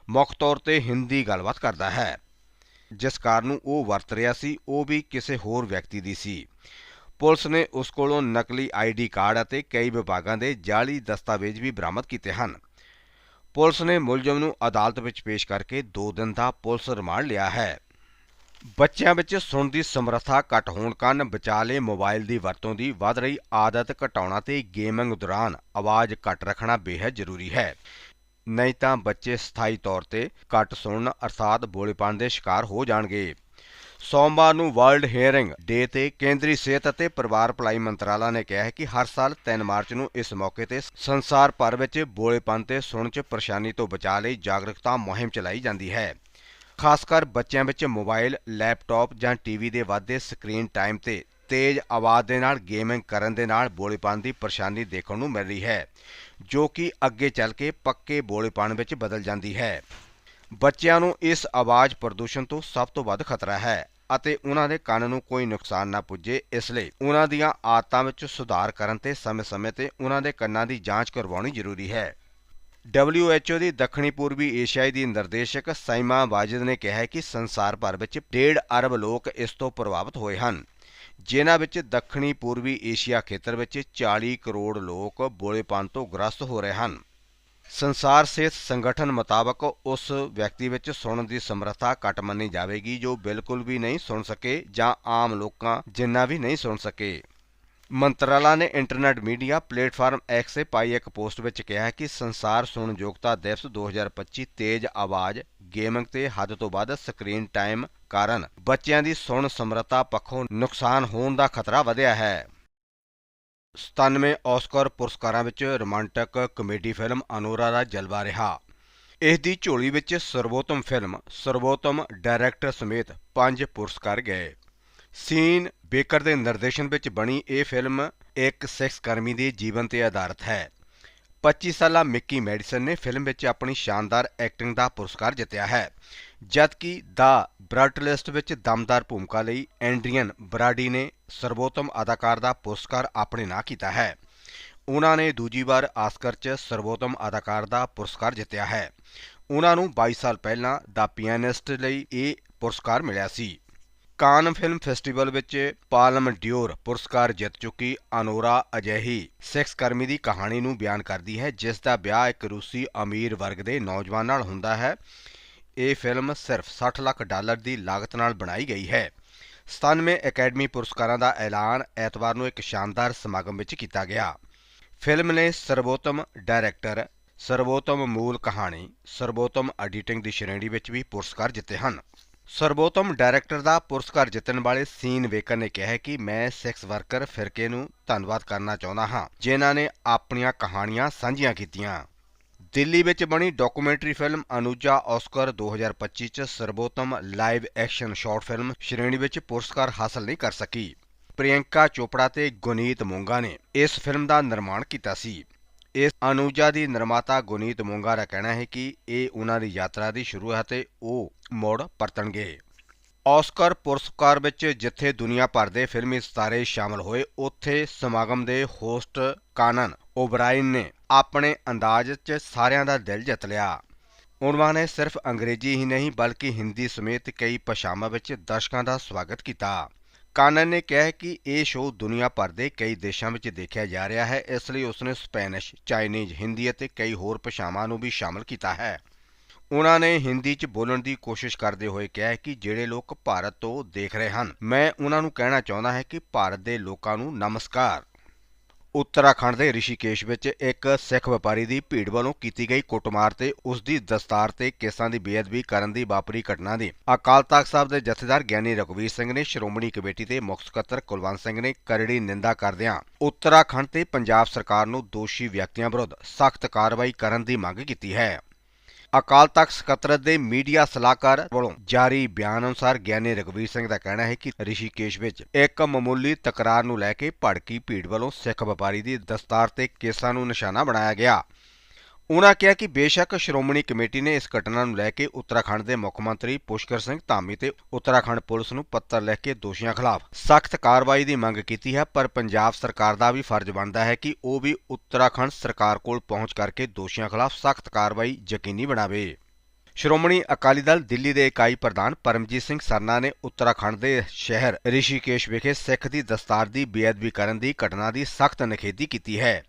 ਮੁੱਖ ਤੌਰ ਤੇ ਹਿੰਦੀ ਗੱਲਬਾਤ ਕਰਦਾ ਹੈ। ਜਿਸ ਕਾਰਨ ਨੂੰ ਉਹ ਵਰਤ ਰਿਹਾ ਸੀ, ਉਹ ਵੀ ਕਿਸੇ ਹੋਰ ਵਿਅਕਤੀ ਦੀ ਸੀ। ਪੁਲਿਸ ਨੇ ਉਸ ਕੋਲੋਂ ਨਕਲੀ ਆਈਡੀ ਕਾਰਡ ਅਤੇ ਕਈ ਵਿਭਾਗਾਂ ਦੇ ਜਾਅਲੀ ਦਸਤਾਵੇਜ਼ ਵੀ ਬਰਾਮਦ ਕੀਤੇ ਹਨ। ਪੁਲਿਸ ਨੇ ਮੁਲਜ਼ਮ ਨੂੰ ਅਦਾਲਤ ਵਿੱਚ ਪੇਸ਼ ਕਰਕੇ 2 ਦਿਨ ਦਾ ਪੁਲਿਸ ਰਿਮਾਂਡ ਲਿਆ ਹੈ। ਬੱਚਿਆਂ ਵਿੱਚ ਸੁਣਨ ਦੀ ਸਮਰੱਥਾ ਘੱਟ ਹੋਣ ਕਾਰਨ ਵਿਚਾਲੇ ਮੋਬਾਈਲ ਦੀ ਵਰਤੋਂ ਦੀ ਵੱਧ ਰਹੀ ਆਦਤ ਘਟਾਉਣਾ ਤੇ ਗੇਮਿੰਗ ਦੌਰਾਨ ਆਵਾਜ਼ ਘੱਟ ਰੱਖਣਾ ਬੇहद ਜ਼ਰੂਰੀ ਹੈ। ਨਹੀਂ ਤਾਂ ਬੱਚੇ ਸਥਾਈ ਤੌਰ ਤੇ ਘੱਟ ਸੁਣਨ ਅਰਥਾਤ ਬੋਲੇਪਨ ਦੇ ਸ਼ਿਕਾਰ ਹੋ ਜਾਣਗੇ। ਸੋਮਵਾਰ ਨੂੰ ਵਰਲਡ ਹੀਅਰਿੰਗ ਡੇ ਤੇ ਕੇਂਦਰੀ ਸਿਹਤ ਅਤੇ ਪਰਿਵਾਰ ਭਲਾਈ ਮੰਤਰਾਲਾ ਨੇ ਕਿਹਾ ਹੈ ਕਿ ਹਰ ਸਾਲ 3 ਮਾਰਚ ਨੂੰ ਇਸ ਮੌਕੇ ਤੇ ਸੰਸਾਰ ਭਰ ਵਿੱਚ ਬੋਲੇਪਨ ਤੇ ਸੁਣਨ 'ਚ ਪਰੇਸ਼ਾਨੀ ਤੋਂ ਬਚਾਅ ਲਈ ਜਾਗਰੂਕਤਾ ਮੁਹਿੰਮ ਚਲਾਈ ਜਾਂਦੀ ਹੈ। ਖਾਸ ਕਰ ਬੱਚਿਆਂ ਵਿੱਚ ਮੋਬਾਈਲ, ਲੈਪਟਾਪ ਜਾਂ ਟੀਵੀ ਦੇ ਵਾਧੇ ਸਕਰੀਨ ਟਾਈਮ ਤੇ ਤੇਜ਼ ਆਵਾਜ਼ ਦੇ ਨਾਲ ਗੇਮਿੰਗ ਕਰਨ ਦੇ ਨਾਲ ਬੋਲੇਪਨ ਦੀ ਪਰੇਸ਼ਾਨੀ ਦੇਖਣ ਨੂੰ ਮਿਲ ਰਹੀ ਹੈ, ਜੋ ਕਿ ਅੱਗੇ ਚੱਲ ਕੇ ਪੱਕੇ ਬੋਲੇਪਨ ਵਿੱਚ ਬਦਲ ਜਾਂਦੀ ਹੈ। ਬੱਚਿਆਂ ਨੂੰ ਇਸ ਆਵਾਜ਼ ਪ੍ਰਦੂਸ਼ਣ ਤੋਂ ਸਭ ਤੋਂ ਵੱਧ ਖਤਰਾ ਹੈ। ਅਤੇ ਉਹਨਾਂ ਦੇ ਕੰਨ ਨੂੰ ਕੋਈ ਨੁਕਸਾਨ ਨਾ ਪੁੱਜੇ, ਇਸ ਲਈ ਉਹਨਾਂ ਦੀਆਂ ਆਦਤਾਂ ਵਿੱਚ ਸੁਧਾਰ ਕਰਨ ਤੇ ਸਮੇਂ-ਸਮੇਂ ਤੇ ਉਹਨਾਂ ਦੇ ਕੰਨਾਂ ਦੀ ਜਾਂਚ ਕਰਵਾਉਣੀ ਜ਼ਰੂਰੀ ਹੈ। WHO ਦੀ ਦੱਖਣੀ ਪੂਰਬੀ ਏਸ਼ੀਆਈ ਦੀ ਨਿਰਦੇਸ਼ਕ ਸਾਈਮਾ ਵਾਜਿਦ ਨੇ ਕਿਹਾ ਹੈ ਕਿ ਸੰਸਾਰ ਭਰ ਵਿੱਚ 1.5 ਅਰਬ ਲੋਕ ਇਸ ਤੋਂ ਪ੍ਰਭਾਵਿਤ ਹੋਏ ਹਨ, ਜਿਨ੍ਹਾਂ ਵਿੱਚ ਦੱਖਣੀ ਪੂਰਬੀ ਏਸ਼ੀਆ ਖੇਤਰ ਵਿੱਚ 40 ਕਰੋੜ ਲੋਕ ਬੋਲੇਪਨ ਤੋਂ ਗ੍ਰਸਤ ਹੋ ਰਹੇ ਹਨ। ਸੰਸਾਰ ਸਿਹਤ ਸੰਗਠਨ ਮੁਤਾਬਕ ਉਸ ਵਿਅਕਤੀ ਵਿੱਚ ਸੁਣਨ ਦੀ ਸਮਰੱਥਾ ਘੱਟ ਮੰਨੀ ਜਾਵੇਗੀ ਜੋ ਬਿਲਕੁਲ ਵੀ ਨਹੀਂ ਸੁਣ ਸਕੇ ਜਾਂ ਆਮ ਲੋਕਾਂ ਜਿੰਨਾ ਵੀ ਨਹੀਂ ਸੁਣ ਸਕੇ। ਮੰਤਰਾਲਾ ਨੇ ਇੰਟਰਨੈਟ ਮੀਡੀਆ ਪਲੇਟਫਾਰਮ ਐਕਸ 'ਤੇ ਪਾਈ ਇੱਕ ਪੋਸਟ ਵਿੱਚ ਕਿਹਾ ਹੈ ਕਿ ਸੰਸਾਰ ਸੁਣਨ ਯੋਗਤਾ ਦਿਵਸ 2025 ਤੇਜ਼ ਆਵਾਜ਼ ਗੇਮਿੰਗ ਤੇ ਹੱਦ ਤੋਂ ਵੱਧ ਸਕਰੀਨ ਟਾਈਮ ਕਾਰਨ ਬੱਚਿਆਂ ਦੀ ਸੁਣ ਸਮਰੱਥਾ ਪੱਖੋਂ ਨੁਕਸਾਨ ਹੋਣ ਦਾ ਖਤਰਾ ਵਧਿਆ ਹੈ। 97 ਆਸਕਰ ਪੁਰਸਕਾਰਾਂ ਵਿੱਚ ਰੋਮਾਂਟਿਕ ਕਮੇਡੀ ਫਿਲਮ ਅਨੋਰਾ ਦਾ ਜਲਵਾ ਰਿਹਾ। ਇਸ ਦੀ ਝੋਲੀ ਵਿੱਚ ਸਰਵੋਤਮ ਫਿਲਮ, ਸਰਵੋਤਮ ਡਾਇਰੈਕਟਰ ਸਮੇਤ 5 ਪੁਰਸਕਾਰ ਗਏ। ਸੀਨ ਬੇਕਰ ਦੇ ਨਿਰਦੇਸ਼ਨ ਵਿੱਚ ਬਣੀ ਇਹ ਫਿਲਮ ਇੱਕ ਸੈਕਸ ਕਰਮੀ ਦੇ ਜੀਵਨ ਤੇ ਆਧਾਰਿਤ ਹੈ। 25 ਸਾਲਾ ਮਿੱਕੀ ਮੈਡੀਸਨ ਨੇ ਫਿਲਮ ਵਿੱਚ ਆਪਣੀ ਸ਼ਾਨਦਾਰ ਐਕਟਿੰਗ ਦਾ ਪੁਰਸਕਾਰ ਜਿੱਤਿਆ ਹੈ। ਜਦਕਿ ਦਾ ਬ੍ਰਾਟਲਿਸਟ ਵਿੱਚ ਦਮਦਾਰ ਭੂਮਿਕਾ ਲਈ ਐਂਡਰੀਅਨ ਬਰਾਡੀ ਨੇ ਸਰਵੋਤਮ ਅਦਾਕਾਰ ਦਾ ਪੁਰਸਕਾਰ ਆਪਣੇ ਨਾਂ ਕੀਤਾ ਹੈ। ਉਹਨਾਂ ਨੇ ਦੂਜੀ ਵਾਰ ਆਸਕਰ 'ਚ ਸਰਵੋਤਮ ਅਦਾਕਾਰ ਦਾ ਪੁਰਸਕਾਰ ਜਿੱਤਿਆ ਹੈ। ਉਹਨਾਂ ਨੂੰ 22 ਸਾਲ ਪਹਿਲਾਂ ਦਾ ਪਿਆਨਿਸਟ ਲਈ ਇਹ ਪੁਰਸਕਾਰ ਮਿਲਿਆ ਸੀ। ਕਾਨ ਫਿਲਮ ਫੈਸਟੀਵਲ ਵਿੱਚ ਪਾਲਮ ਡਿਓਰ ਪੁਰਸਕਾਰ ਜਿੱਤ ਚੁੱਕੀ ਅਨੋਰਾ ਅਜਿਹੀ ਸੈਕਸ ਕਰਮੀ ਦੀ ਕਹਾਣੀ ਨੂੰ ਬਿਆਨ ਕਰਦੀ ਹੈ, ਜਿਸ ਦਾ ਵਿਆਹ ਇੱਕ ਰੂਸੀ ਅਮੀਰ ਵਰਗ ਦੇ ਨੌਜਵਾਨ ਨਾਲ ਹੁੰਦਾ ਹੈ। ਇਹ ਫਿਲਮ ਸਿਰਫ 60 ਲੱਖ ਡਾਲਰ ਦੀ ਲਾਗਤ ਨਾਲ ਬਣਾਈ ਗਈ ਹੈ। 97 ਅਕੈਡਮੀ ਪੁਰਸਕਾਰਾਂ ਦਾ ਐਲਾਨ ਐਤਵਾਰ ਨੂੰ ਇੱਕ ਸ਼ਾਨਦਾਰ ਸਮਾਗਮ ਵਿੱਚ ਕੀਤਾ ਗਿਆ। ਫਿਲਮ ਨੇ ਸਰਵੋਤਮ ਡਾਇਰੈਕਟਰ ਸਰਵੋਤਮ ਮੂਲ ਕਹਾਣੀ ਸਰਵੋਤਮ ਐਡੀਟਿੰਗ ਦੀ ਸ਼੍ਰੇਣੀ ਵਿੱਚ ਵੀ ਪੁਰਸਕਾਰ ਜਿੱਤੇ ਹਨ। ਸਰਵੋਤਮ ਡਾਇਰੈਕਟਰ ਦਾ ਪੁਰਸਕਾਰ ਜਿੱਤਣ ਵਾਲੇ ਸੀਨ ਵੇਕਰ ਨੇ ਕਿਹਾ ਕਿ ਮੈਂ ਸੈਕਸ ਵਰਕਰ ਫਿਰਕੇ ਨੂੰ ਧੰਨਵਾਦ ਕਰਨਾ ਚਾਹੁੰਦਾ ਹਾਂ, ਜਿਨ੍ਹਾਂ ਨੇ ਆਪਣੀਆਂ ਕਹਾਣੀਆਂ ਸਾਂਝੀਆਂ ਕੀਤੀਆਂ। ਦਿੱਲੀ ਵਿੱਚ ਬਣੀ ਡਾਕੂਮੈਂਟਰੀ ਫਿਲਮ ਅਨੁਜਾ ਆਸਕਰ 2025 ਚ ਸਰਬੋਤਮ ਲਾਈਵ ਐਕਸ਼ਨ ਸ਼ਾਰਟ ਫਿਲਮ ਸ਼੍ਰੇਣੀ ਵਿੱਚ ਪੁਰਸਕਾਰ ਹਾਸਲ ਨਹੀਂ ਕਰ ਸਕੀ। ਪ੍ਰਿਯੰਕਾ ਚੋਪੜਾ ਤੇ ਗੁਨੀਤ ਮੋਂਗਾ ਨੇ ਇਸ ਫਿਲਮ ਦਾ ਨਿਰਮਾਣ ਕੀਤਾ ਸੀ। ਇਸ ਅਨੁਜਾ ਦੀ ਨਿਰਮਾਤਾ ਗੁਨੀਤ ਮੋਂਗਾ ਦਾ ਕਹਿਣਾ ਹੈ ਕਿ ਇਹ ਉਹਨਾਂ ਦੀ ਯਾਤਰਾ ਦੀ ਸ਼ੁਰੂ ਹੈ ਤੇ ਉਹ ਮੋੜ ਪਰਤਣਗੇ। ਆਸਕਰ ਪੁਰਸਕਾਰ ਵਿੱਚ ਜਿੱਥੇ ਦੁਨੀਆ ਭਰ ਦੇ ਫਿਲਮੀ ਸਿਤਾਰੇ ਸ਼ਾਮਲ ਹੋਏ, ਉੱਥੇ ਸਮਾਗਮ ਦੇ ਹੋਸਟ ਕਾਨਨ ਓਬਰਾਇਨ ਨੇ ਆਪਣੇ ਅੰਦਾਜ਼ 'ਚ ਸਾਰਿਆਂ ਦਾ ਦਿਲ ਜਿੱਤ ਲਿਆ। ਉਹਨਾਂ ਨੇ ਸਿਰਫ ਅੰਗਰੇਜ਼ੀ ਹੀ ਨਹੀਂ, ਬਲਕਿ ਹਿੰਦੀ ਸਮੇਤ ਕਈ ਭਾਸ਼ਾਵਾਂ ਵਿੱਚ ਦਰਸ਼ਕਾਂ ਦਾ ਸਵਾਗਤ ਕੀਤਾ। ਕਾਨਨ ਨੇ ਕਿਹਾ ਕਿ ਇਹ ਸ਼ੋਅ ਦੁਨੀਆ ਭਰ ਦੇ ਕਈ ਦੇਸ਼ਾਂ ਵਿੱਚ ਦੇਖਿਆ ਜਾ ਰਿਹਾ ਹੈ, ਇਸ ਲਈ ਉਸਨੇ ਸਪੈਨਿਸ਼, ਚਾਈਨੀਜ਼, ਹਿੰਦੀ ਅਤੇ ਕਈ ਹੋਰ ਭਾਸ਼ਾਵਾਂ ਨੂੰ ਵੀ ਸ਼ਾਮਲ ਕੀਤਾ ਹੈ। ਉਹਨਾਂ ਨੇ ਹਿੰਦੀ 'ਚ ਬੋਲਣ ਦੀ ਕੋਸ਼ਿਸ਼ ਕਰਦੇ ਹੋਏ ਕਿਹਾ ਕਿ ਜਿਹੜੇ ਲੋਕ ਭਾਰਤ ਤੋਂ ਦੇਖ ਰਹੇ ਹਨ, ਮੈਂ ਉਹਨਾਂ ਨੂੰ ਕਹਿਣਾ ਚਾਹੁੰਦਾ ਹਾਂ ਕਿ ਭਾਰਤ ਦੇ ਲੋਕਾਂ ਨੂੰ ਨਮਸਕਾਰ। ਉੱਤਰਾਖੰਡ ਦੇ ਰਿਸ਼ੀਕੇਸ਼ ਵਿੱਚ ਇੱਕ ਸਿੱਖ ਵਪਾਰੀ ਦੀ ਭੀੜ ਵੱਲੋਂ ਕੀਤੀ ਗਈ ਕੁੱਟਮਾਰ ਤੇ ਉਸ ਦੀ ਦਸਤਾਰ ਤੇ ਕੇਸਾਂ ਦੀ ਬੇਅਦਬੀ ਕਰਨ ਦੀ ਵਾਪਰੀ ਘਟਨਾ ਦੀ। ਅਕਾਲ ਤਖਤ ਸਾਹਿਬ ਦੇ ਜਥੇਦਾਰ ਗਿਆਨੀ ਰਘਵੀਰ ਸਿੰਘ ਨੇ ਸ਼੍ਰੋਮਣੀ ਕਮੇਟੀ ਤੇ ਮੁੱਖ ਸਕੱਤਰ ਕੁਲਵੰਤ ਸਿੰਘ ਨੇ ਕਰੜੀ ਨਿੰਦਾ ਕਰਦਿਆਂ ਉੱਤਰਾਖੰਡ ਤੇ ਪੰਜਾਬ ਸਰਕਾਰ ਨੂੰ ਦੋਸ਼ੀ ਵਿਅਕਤੀਆਂ ਵਿਰੁੱਧ ਸਖਤ ਕਾਰਵਾਈ ਕਰਨ ਦੀ ਮੰਗ ਕੀਤੀ ਹੈ। ਅਕਾਲ ਤਖਤ ਸਕੱਤਰ ਦੇ ਮੀਡੀਆ ਸਲਾਹਕਾਰ ਵੱਲੋਂ ਜਾਰੀ ਬਿਆਨ ਅਨੁਸਾਰ ਗਿਆਨੀ ਰਘਵੀਰ ਸਿੰਘ ਦਾ ਕਹਿਣਾ ਹੈ ਕਿ ਰਿਸ਼ੀਕੇਸ਼ ਵਿੱਚ ਇੱਕ ਮਾਮੂਲੀ ਤਕਰਾਰ ਨੂੰ ਲੈ ਕੇ ਭੜਕੀ ਭੀੜ ਵੱਲੋਂ ਸਿੱਖ ਵਪਾਰੀ ਦੀ ਦਸਤਾਰ ਤੇ ਕੇਸਾਂ ਨੂੰ ਨਿਸ਼ਾਨਾ ਬਣਾਇਆ ਗਿਆ। ਉਨ੍ਹਾਂ ਕਿਹਾ ਕਿ ਬੇਸ਼ੱਕ ਸ਼੍ਰੋਮਣੀ ਕਮੇਟੀ ਨੇ ਇਸ ਘਟਨਾ ਨੂੰ ਲੈ ਕੇ ਉੱਤਰਾਖੰਡ ਦੇ ਮੁੱਖ ਮੰਤਰੀ ਪੁਸ਼ਕਰ ਸਿੰਘ ਧਾਮੀ ਤੇ ਉੱਤਰਾਖੰਡ ਪੁਲਿਸ ਨੂੰ ਪੱਤਰ ਲਿਖ ਕੇ ਦੋਸ਼ੀਆਂ ਖਿਲਾਫ ਸਖਤ ਕਾਰਵਾਈ ਦੀ ਮੰਗ ਕੀਤੀ ਹੈ, ਪਰ ਪੰਜਾਬ ਸਰਕਾਰ ਦਾ ਵੀ ਫਰਜ਼ ਬਣਦਾ ਹੈ ਕਿ ਉਹ ਵੀ ਉੱਤਰਾਖੰਡ ਸਰਕਾਰ ਕੋਲ ਪਹੁੰਚ ਕਰਕੇ ਦੋਸ਼ੀਆਂ ਖਿਲਾਫ ਸਖਤ ਕਾਰਵਾਈ ਯਕੀਨੀ ਬਣਾਵੇ। ਸ਼੍ਰੋਮਣੀ ਅਕਾਲੀ ਦਲ ਦਿੱਲੀ ਦੇ ਇਕਾਈ ਪ੍ਰਧਾਨ ਪਰਮਜੀਤ ਸਿੰਘ ਸਰਨਾ ਨੇ ਉੱਤਰਾਖੰਡ ਦੇ ਸ਼ਹਿਰ ਰਿਸ਼ੀਕੇਸ਼ ਵਿਖੇ ਸਿੱਖ ਦੀ ਦਸਤਾਰ ਦੀ ਬੇਅਦਬੀ ਕਰਨ ਦੀ ਘਟਨਾ ਦੀ ਸਖਤ ਨਿਖੇਧੀ ਕੀਤੀ ਹੈ।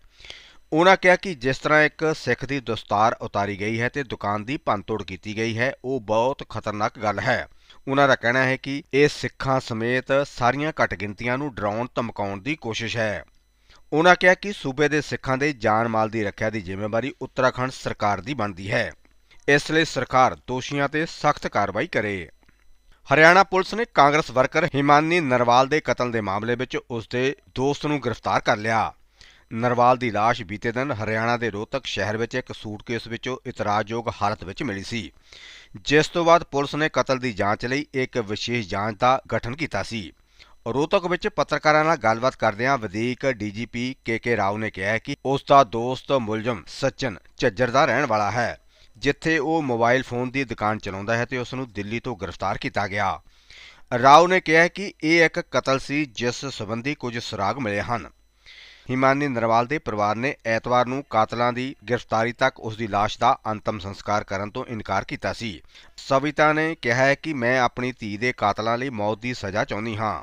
ਉਨ੍ਹਾਂ ਕਿਹਾ ਕਿ ਜਿਸ ਤਰ੍ਹਾਂ ਇੱਕ ਸਿੱਖ ਦੀ ਦਸਤਾਰ ਉਤਾਰੀ ਗਈ ਹੈ ਤੇ ਦੁਕਾਨ ਦੀ ਭੰਨਤੋੜ ਕੀਤੀ ਗਈ ਹੈ, ਉਹ ਬਹੁਤ ਖਤਰਨਾਕ ਗੱਲ ਹੈ। ਉਹਨਾਂ ਦਾ ਕਹਿਣਾ ਹੈ ਕਿ ਇਹ ਸਿੱਖਾਂ ਸਮੇਤ ਸਾਰੀਆਂ ਘੱਟ ਗਿਣਤੀਆਂ ਨੂੰ ਡਰਾਉਣ, ਧਮਕਾਉਣ ਦੀ ਕੋਸ਼ਿਸ਼ ਹੈ। ਉਹਨਾਂ ਕਿਹਾ ਕਿ ਸੂਬੇ ਦੇ ਸਿੱਖਾਂ ਦੇ ਜਾਨ ਮਾਲ ਦੀ ਰੱਖਿਆ ਦੀ ਜ਼ਿੰਮੇਵਾਰੀ ਉੱਤਰਾਖੰਡ ਸਰਕਾਰ ਦੀ ਬਣਦੀ ਹੈ। ਇਸ ਲਈ ਸਰਕਾਰ ਦੋਸ਼ੀਆਂ ਤੇ ਸਖਤ ਕਾਰਵਾਈ ਕਰੇ। ਹਰਿਆਣਾ ਪੁਲਿਸ ਨੇ ਕਾਂਗਰਸ ਵਰਕਰ ਹਿਮਾਨੀ ਨਰਵਾਲ ਦੇ ਕਤਲ ਦੇ ਮਾਮਲੇ ਵਿੱਚ ਉਸ ਦੇ ਦੋਸਤ ਨੂੰ ਗ੍ਰਿਫਤਾਰ ਕਰ ਲਿਆ। ਨਰਵਾਲ ਦੀ ਲਾਸ਼ ਬੀਤੇ ਦਿਨ ਹਰਿਆਣਾ ਦੇ ਰੋਹਤਕ ਸ਼ਹਿਰ ਵਿੱਚ ਇੱਕ ਸੂਟਕੇਸ ਵਿੱਚੋਂ ਇਤਰਾਜ਼ਯੋਗ ਹਾਲਤ ਵਿੱਚ ਮਿਲੀ ਸੀ। ਜਿਸ ਤੋਂ ਬਾਅਦ ਪੁਲਿਸ ਨੇ ਕਤਲ ਦੀ ਜਾਂਚ ਲਈ ਇੱਕ ਵਿਸ਼ੇਸ਼ ਜਾਂਚ ਦਾ ਗਠਨ ਕੀਤਾ ਸੀ। ਰੋਹਤਕ ਵਿੱਚ ਪੱਤਰਕਾਰਾਂ ਨਾਲ ਗੱਲਬਾਤ ਕਰਦਿਆਂ ਵਧੀਕ ਡੀਜੀਪੀ ਕੇ ਕੇ ਰਾਓ ਨੇ ਕਿਹਾ ਕਿ ਉਸ ਦਾ ਦੋਸਤ ਮੁਲਜ਼ਮ ਸਚਨ ਝੱਜਰ ਦਾ ਰਹਿਣ ਵਾਲਾ ਹੈ। ਜਿੱਥੇ ਉਹ ਮੋਬਾਈਲ ਫੋਨ ਦੀ ਦੁਕਾਨ ਚਲਾਉਂਦਾ ਹੈ ਤੇ ਉਸ ਨੂੰ ਦਿੱਲੀ ਤੋਂ ਗ੍ਰਿਫਤਾਰ ਕੀਤਾ ਗਿਆ। ਰਾਓ ਨੇ ਕਿਹਾ ਕਿ ਇਹ ਇੱਕ ਕਤਲ ਸੀ, ਜਿਸ ਸੰਬੰਧੀ ਕੁਝ ਸੁਰਾਗ ਮਿਲੇ ਹਨ। ਹਿਮਾਨੀ ਨਰਵਾਲ ਦੇ ਪਰਿਵਾਰ ਨੇ ਐਤਵਾਰ ਨੂੰ ਕਾਤਲਾਂ ਦੀ ਗ੍ਰਿਫਤਾਰੀ ਤੱਕ ਉਸ ਦੀ ਲਾਸ਼ ਦਾ ਅੰਤਮ ਸੰਸਕਾਰ ਕਰਨ ਤੋਂ ਇਨਕਾਰ ਕੀਤਾ ਸੀ। ਸਵਿਤਾ ਨੇ ਕਿਹਾ ਹੈ ਕਿ ਮੈਂ ਆਪਣੀ ਧੀ ਦੇ ਕਾਤਲਾਂ ਲਈ ਮੌਤ ਦੀ ਸਜ਼ਾ ਚਾਹੁੰਦੀ ਹਾਂ।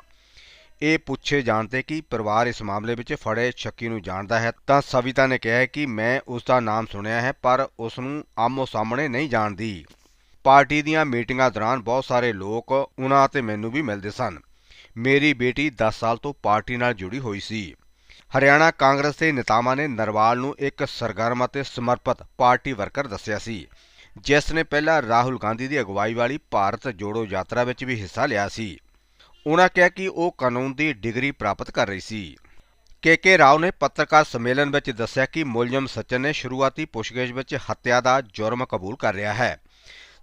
ਇਹ ਪੁੱਛੇ ਜਾਣ ਤੇ ਕਿ ਪਰਿਵਾਰ ਇਸ ਮਾਮਲੇ ਵਿੱਚ ਫੜੇ ਸ਼ੱਕੀ ਨੂੰ ਜਾਣਦਾ ਹੈ ਤਾਂ ਸਵਿਤਾ ਨੇ ਕਿਹਾ ਕਿ ਮੈਂ ਉਸ ਦਾ ਨਾਮ ਸੁਣਿਆ ਹੈ ਪਰ ਉਸ ਨੂੰ ਆਮੋ ਸਾਹਮਣੇ ਨਹੀਂ ਜਾਣਦੀ। ਪਾਰਟੀ ਦੀਆਂ ਮੀਟਿੰਗਾਂ ਦੌਰਾਨ ਬਹੁਤ ਸਾਰੇ ਲੋਕ ਉਹਨਾਂ ਅਤੇ ਮੈਨੂੰ ਵੀ ਮਿਲਦੇ ਸਨ। ਮੇਰੀ ਬੇਟੀ 10 ਸਾਲ ਤੋਂ ਪਾਰਟੀ ਨਾਲ ਜੁੜੀ ਹੋਈ ਸੀ। ਹਰਿਆਣਾ ਕਾਂਗਰਸ ਦੇ ਨੇਤਾਵਾਂ ਨੇ ਨਰਵਾਲ ਨੂੰ ਇੱਕ ਸਰਗਰਮ ਅਤੇ ਸਮਰਪਿਤ ਪਾਰਟੀ ਵਰਕਰ ਦੱਸਿਆ ਸੀ, ਜਿਸ ਨੇ ਪਹਿਲਾਂ ਰਾਹੁਲ ਗਾਂਧੀ ਦੀ ਅਗਵਾਈ ਵਾਲੀ ਭਾਰਤ ਜੋੜੋ ਯਾਤਰਾ ਵਿੱਚ ਵੀ ਹਿੱਸਾ ਲਿਆ ਸੀ। ਉਨ੍ਹਾਂ ਕਿਹਾ ਕਿ ਉਹ ਕਾਨੂੰਨ ਦੀ ਡਿਗਰੀ ਪ੍ਰਾਪਤ ਕਰ ਰਹੀ ਸੀ। ਕੇ ਕੇ ਰਾਓ ਨੇ ਪੱਤਰਕਾਰ ਸੰਮੇਲਨ ਵਿੱਚ ਦੱਸਿਆ ਕਿ ਮੁਲਜ਼ਮ ਸਚਨ ਨੇ ਸ਼ੁਰੂਆਤੀ ਪੁੱਛਗਿੱਛ ਵਿੱਚ ਹੱਤਿਆ ਦਾ ਜੁਰਮ ਕਬੂਲ ਕਰ ਰਿਹਾ ਹੈ।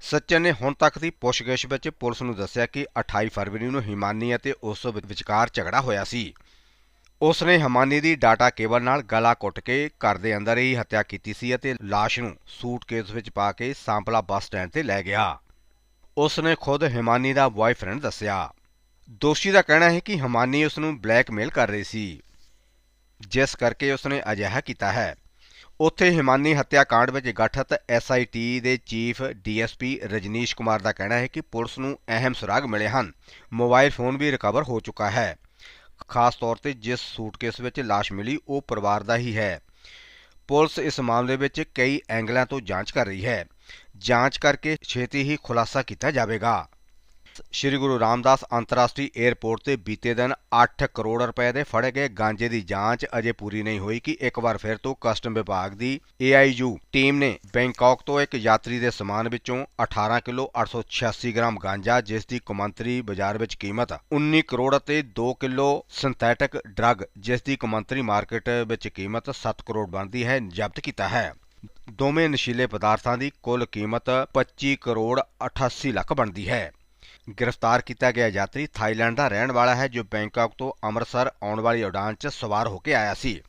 ਸਚਨ ਨੇ ਹੁਣ ਤੱਕ ਦੀ ਪੁੱਛਗਿੱਛ ਵਿੱਚ ਪੁਲਿਸ ਨੂੰ ਦੱਸਿਆ ਕਿ 28 ਫਰਵਰੀ ਨੂੰ ਹਿਮਾਨੀ ਅਤੇ ਉਸ ਵਿਚਕਾਰ ਝਗੜਾ ਹੋਇਆ ਸੀ। ਉਸ ਨੇ ਹਿਮਾਨੀ ਦੀ ਡਾਟਾ ਕੇਬਲ ਨਾਲ ਗਲਾ ਕੁੱਟ ਕੇ ਘਰ ਦੇ ਅੰਦਰ ਹੀ ਹੱਤਿਆ ਕੀਤੀ ਸੀ ਅਤੇ ਲਾਸ਼ ਨੂੰ ਸੂਟਕੇਸ ਵਿੱਚ ਪਾ ਕੇ ਸਾਂਪਲਾ ਬੱਸ ਸਟੈਂਡ ਤੇ ਲੈ ਗਿਆ। ਉਸ ਨੇ ਖੁਦ ਹਿਮਾਨੀ ਦਾ ਬॉयਫ੍ਰੈਂਡ ਦੱਸਿਆ। ਦੋਸ਼ੀ ਦਾ ਕਹਿਣਾ ਹੈ ਕਿ ਹਿਮਾਨੀ ਉਸ ਨੂੰ ਬਲੈਕਮੇਲ ਕਰ ਰਹੀ ਸੀ, ਜਿਸ ਕਰਕੇ ਉਸ ਨੇ ਅਜਿਹਾ ਕੀਤਾ ਹੈ। ਉੱਥੇ ਹਿਮਾਨੀ ਹੱਤਿਆ ਕਾਂਡ ਵਿੱਚ ਗਠਿਤ ਐਸਆਈਟੀ ਦੇ ਚੀਫ ਡੀਐਸਪੀ ਰਜਨੀਸ਼ ਕੁਮਾਰ ਦਾ ਕਹਿਣਾ ਹੈ ਕਿ ਪੁਲਿਸ ਨੂੰ ਅਹਿਮ ਸੁਰਾਗ ਮਿਲੇ ਹਨ। ਮੋਬਾਈਲ ਫੋਨ ਵੀ ਰਿਕਵਰ ਹੋ ਚੁੱਕਾ ਹੈ। ਖਾਸ ਤੌਰ ਤੇ ਜਿਸ ਸੂਟਕੇਸ ਵਿੱਚ ਲਾਸ਼ ਮਿਲੀ, ਉਹ ਪਰਿਵਾਰ ਦਾ ਹੀ ਹੈ। ਪੁਲਿਸ ਇਸ ਮਾਮਲੇ ਵਿੱਚ ਕਈ ਐਂਗਲਾਂ ਤੋਂ ਜਾਂਚ ਕਰ ਰਹੀ ਹੈ। ਜਾਂਚ ਕਰਕੇ ਛੇਤੀ ਹੀ ਖੁਲਾਸਾ ਕੀਤਾ ਜਾਵੇਗਾ। ਸ਼੍ਰੀ ਗੁਰੂ ਰਾਮਦਾਸ ਅੰਤਰਰਾਸ਼ਟਰੀ ਏਅਰਪੋਰਟ ਤੇ ਬੀਤੇ ਦਿਨ 8 ਕਰੋੜ ਰੁਪਏ ਦੇ ਫੜੇ ਗਏ ਗਾਂਜੇ ਦੀ ਜਾਂਚ ਅਜੇ ਪੂਰੀ ਨਹੀਂ ਹੋਈ ਕਿ ਇੱਕ ਵਾਰ ਫਿਰ ਤੋਂ ਕਸਟਮ ਵਿਭਾਗ ਦੀ ਏਆਈਯੂ ਟੀਮ ਨੇ ਬੈਂਕਾਕ ਤੋਂ ਇੱਕ ਯਾਤਰੀ ਦੇ ਸਮਾਨ ਵਿੱਚੋਂ 18 ਕਿਲੋ 886 ਗ੍ਰਾਮ ਗਾਂਜਾ, ਜਿਸ ਦੀ ਕੌਮਾਂਤਰੀ ਬਾਜ਼ਾਰ ਵਿੱਚ ਕੀਮਤ 19 ਕਰੋੜ ਅਤੇ 2 ਕਿਲੋ ਸਿੰਥੈਟਿਕ ਡਰੱਗ, ਜਿਸ ਦੀ ਕੌਮਾਂਤਰੀ ਮਾਰਕੀਟ ਵਿੱਚ ਕੀਮਤ 7 ਕਰੋੜ ਬਣਦੀ ਹੈ, ਜ਼ਬਤ ਕੀਤਾ ਹੈ। ਦੋਵੇਂ ਨਸ਼ੀਲੇ ਪਦਾਰਥਾਂ ਦੀ ਕੁੱਲ ਕੀਮਤ 25 ਕਰੋੜ 88 ਲੱਖ ਬਣਦੀ ਹੈ। ਗ੍ਰਿਫਤਾਰ ਕੀਤਾ ਗਿਆ ਯਾਤਰੀ ਥਾਈਲੈਂਡ ਦਾ ਰਹਿਣ ਵਾਲਾ ਹੈ, ਜੋ ਬੈਂਕਾਕ ਤੋਂ ਅੰਮ੍ਰਿਤਸਰ ਆਉਣ ਵਾਲੀ ਉਡਾਨ 'ਚ ਸਵਾਰ ਹੋ ਕੇ ਆਇਆ ਸੀ।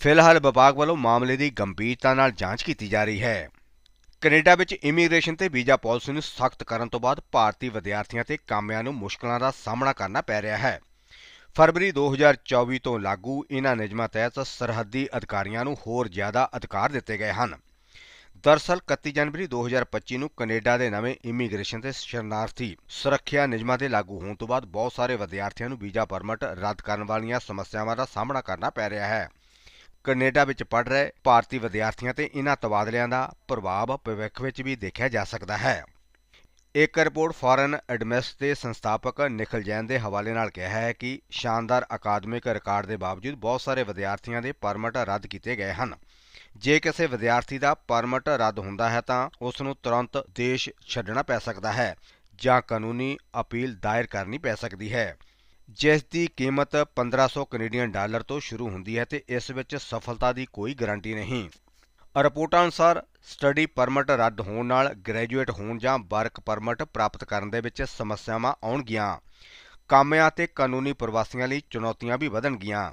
ਫਿਲਹਾਲ ਵਿਭਾਗ ਵੱਲੋਂ ਮਾਮਲੇ ਦੀ ਗੰਭੀਰਤਾ ਨਾਲ ਜਾਂਚ ਕੀਤੀ ਜਾ ਰਹੀ ਹੈ। ਕੈਨੇਡਾ ਵਿੱਚ ਇਮੀਗ੍ਰੇਸ਼ਨ ਤੇ ਵੀਜ਼ਾ ਪਾਲਿਸੀ ਨੂੰ ਸਖਤ ਕਰਨ ਤੋਂ ਬਾਅਦ ਭਾਰਤੀ ਵਿਦਿਆਰਥੀਆਂ ਤੇ ਕਾਮਿਆਂ ਨੂੰ ਮੁਸ਼ਕਲਾਂ ਦਾ ਸਾਹਮਣਾ ਕਰਨਾ ਪੈ ਰਿਹਾ ਹੈ। ਫਰਵਰੀ 2024 ਤੋਂ ਲਾਗੂ ਇਹਨਾਂ ਨਿਯਮਾਂ ਤਹਿਤ ਸਰਹੱਦੀ ਅਧਿਕਾਰੀਆਂ ਨੂੰ ਹੋਰ ਜ਼ਿਆਦਾ ਅਧਿਕਾਰ ਦਿੱਤੇ ਗਏ ਹਨ। ਦਰਅਸਲ 31 ਜਨਵਰੀ 2025 ਨੂੰ ਕੈਨੇਡਾ ਦੇ ਨਵੇਂ ਇਮੀਗ੍ਰੇਸ਼ਨ ਤੇ ਸ਼ਰਨਾਰਥੀ ਸੁਰੱਖਿਆ ਨਿਯਮਾਂ ਦੇ ਲਾਗੂ ਹੋਣ ਤੋਂ ਬਾਅਦ ਬਹੁਤ ਸਾਰੇ ਵਿਦਿਆਰਥੀਆਂ ਨੂੰ ਵੀਜ਼ਾ ਪਰਮਿਟ ਰੱਦ ਕਰਨ ਵਾਲੀਆਂ ਸਮੱਸਿਆਵਾਂ ਦਾ ਸਾਹਮਣਾ ਕਰਨਾ ਪੈ ਰਿਹਾ ਹੈ। ਕੈਨੇਡਾ ਵਿੱਚ ਪੜ ਰਹੇ ਭਾਰਤੀ ਵਿਦਿਆਰਥੀਆਂ ਤੇ ਇਹਨਾਂ ਤਬਾਦਲਿਆਂ ਦਾ ਪ੍ਰਭਾਵ ਭਵਿੱਖ ਵਿੱਚ ਵੀ ਦੇਖਿਆ ਜਾ ਸਕਦਾ ਹੈ। ਇੱਕ ਰਿਪੋਰਟ ਫੋਰਨ ਐਡਮਿਸ ਦੇ ਸੰਸਥਾਪਕ ਨਿਖਲ ਜੈਨ ਦੇ ਹਵਾਲੇ ਨਾਲ ਕਿਹਾ ਹੈ ਕਿ ਸ਼ਾਨਦਾਰ ਅਕਾਦਮਿਕ ਰਿਕਾਰਡ ਦੇ ਬਾਵਜੂਦ ਬਹੁਤ ਸਾਰੇ ਵਿਦਿਆਰਥੀਆਂ ਦੇ ਪਰਮਿਟ ਰੱਦ ਕੀਤੇ ਗਏ ਹਨ। ਜੇ ਕਿਸੇ ਵਿਦਿਆਰਥੀ ਦਾ ਪਰਮਿਟ ਰੱਦ ਹੁੰਦਾ ਹੈ ਤਾਂ ਉਸ ਨੂੰ ਤੁਰੰਤ ਦੇਸ਼ ਛੱਡਣਾ ਪੈ ਸਕਦਾ ਹੈ ਜਾਂ ਕਾਨੂੰਨੀ ਅਪੀਲ ਦਾਇਰ ਕਰਨੀ ਪੈ ਸਕਦੀ ਹੈ। ਜਿਸ ਦੀ ਕੀਮਤ 1500 ਕੈਨੇਡੀਅਨ ਡਾਲਰ ਤੋਂ ਸ਼ੁਰੂ ਹੁੰਦੀ ਹੈ ਤੇ ਇਸ ਵਿੱਚ ਸਫਲਤਾ ਦੀ ਕੋਈ ਗਾਰੰਟੀ ਨਹੀਂ। ਰਿਪੋਰਟਾਂ ਅਨੁਸਾਰ ਸਟੱਡੀ ਪਰਮਿਟ ਰੱਦ ਹੋਣ ਨਾਲ ਗ੍ਰੈਜੂਏਟ ਹੋਣ ਜਾਂ ਵਰਕ ਪਰਮਿਟ ਪ੍ਰਾਪਤ ਕਰਨ ਦੇ ਵਿੱਚ ਸਮੱਸਿਆਵਾਂ ਆਉਣਗੀਆਂ। ਕਾਮਿਆਂ ਤੇ ਕਾਨੂੰਨੀ ਪ੍ਰਵਾਸੀਆਂ ਲਈ ਚੁਣੌਤੀਆਂ ਵੀ ਵਧਣਗੀਆਂ।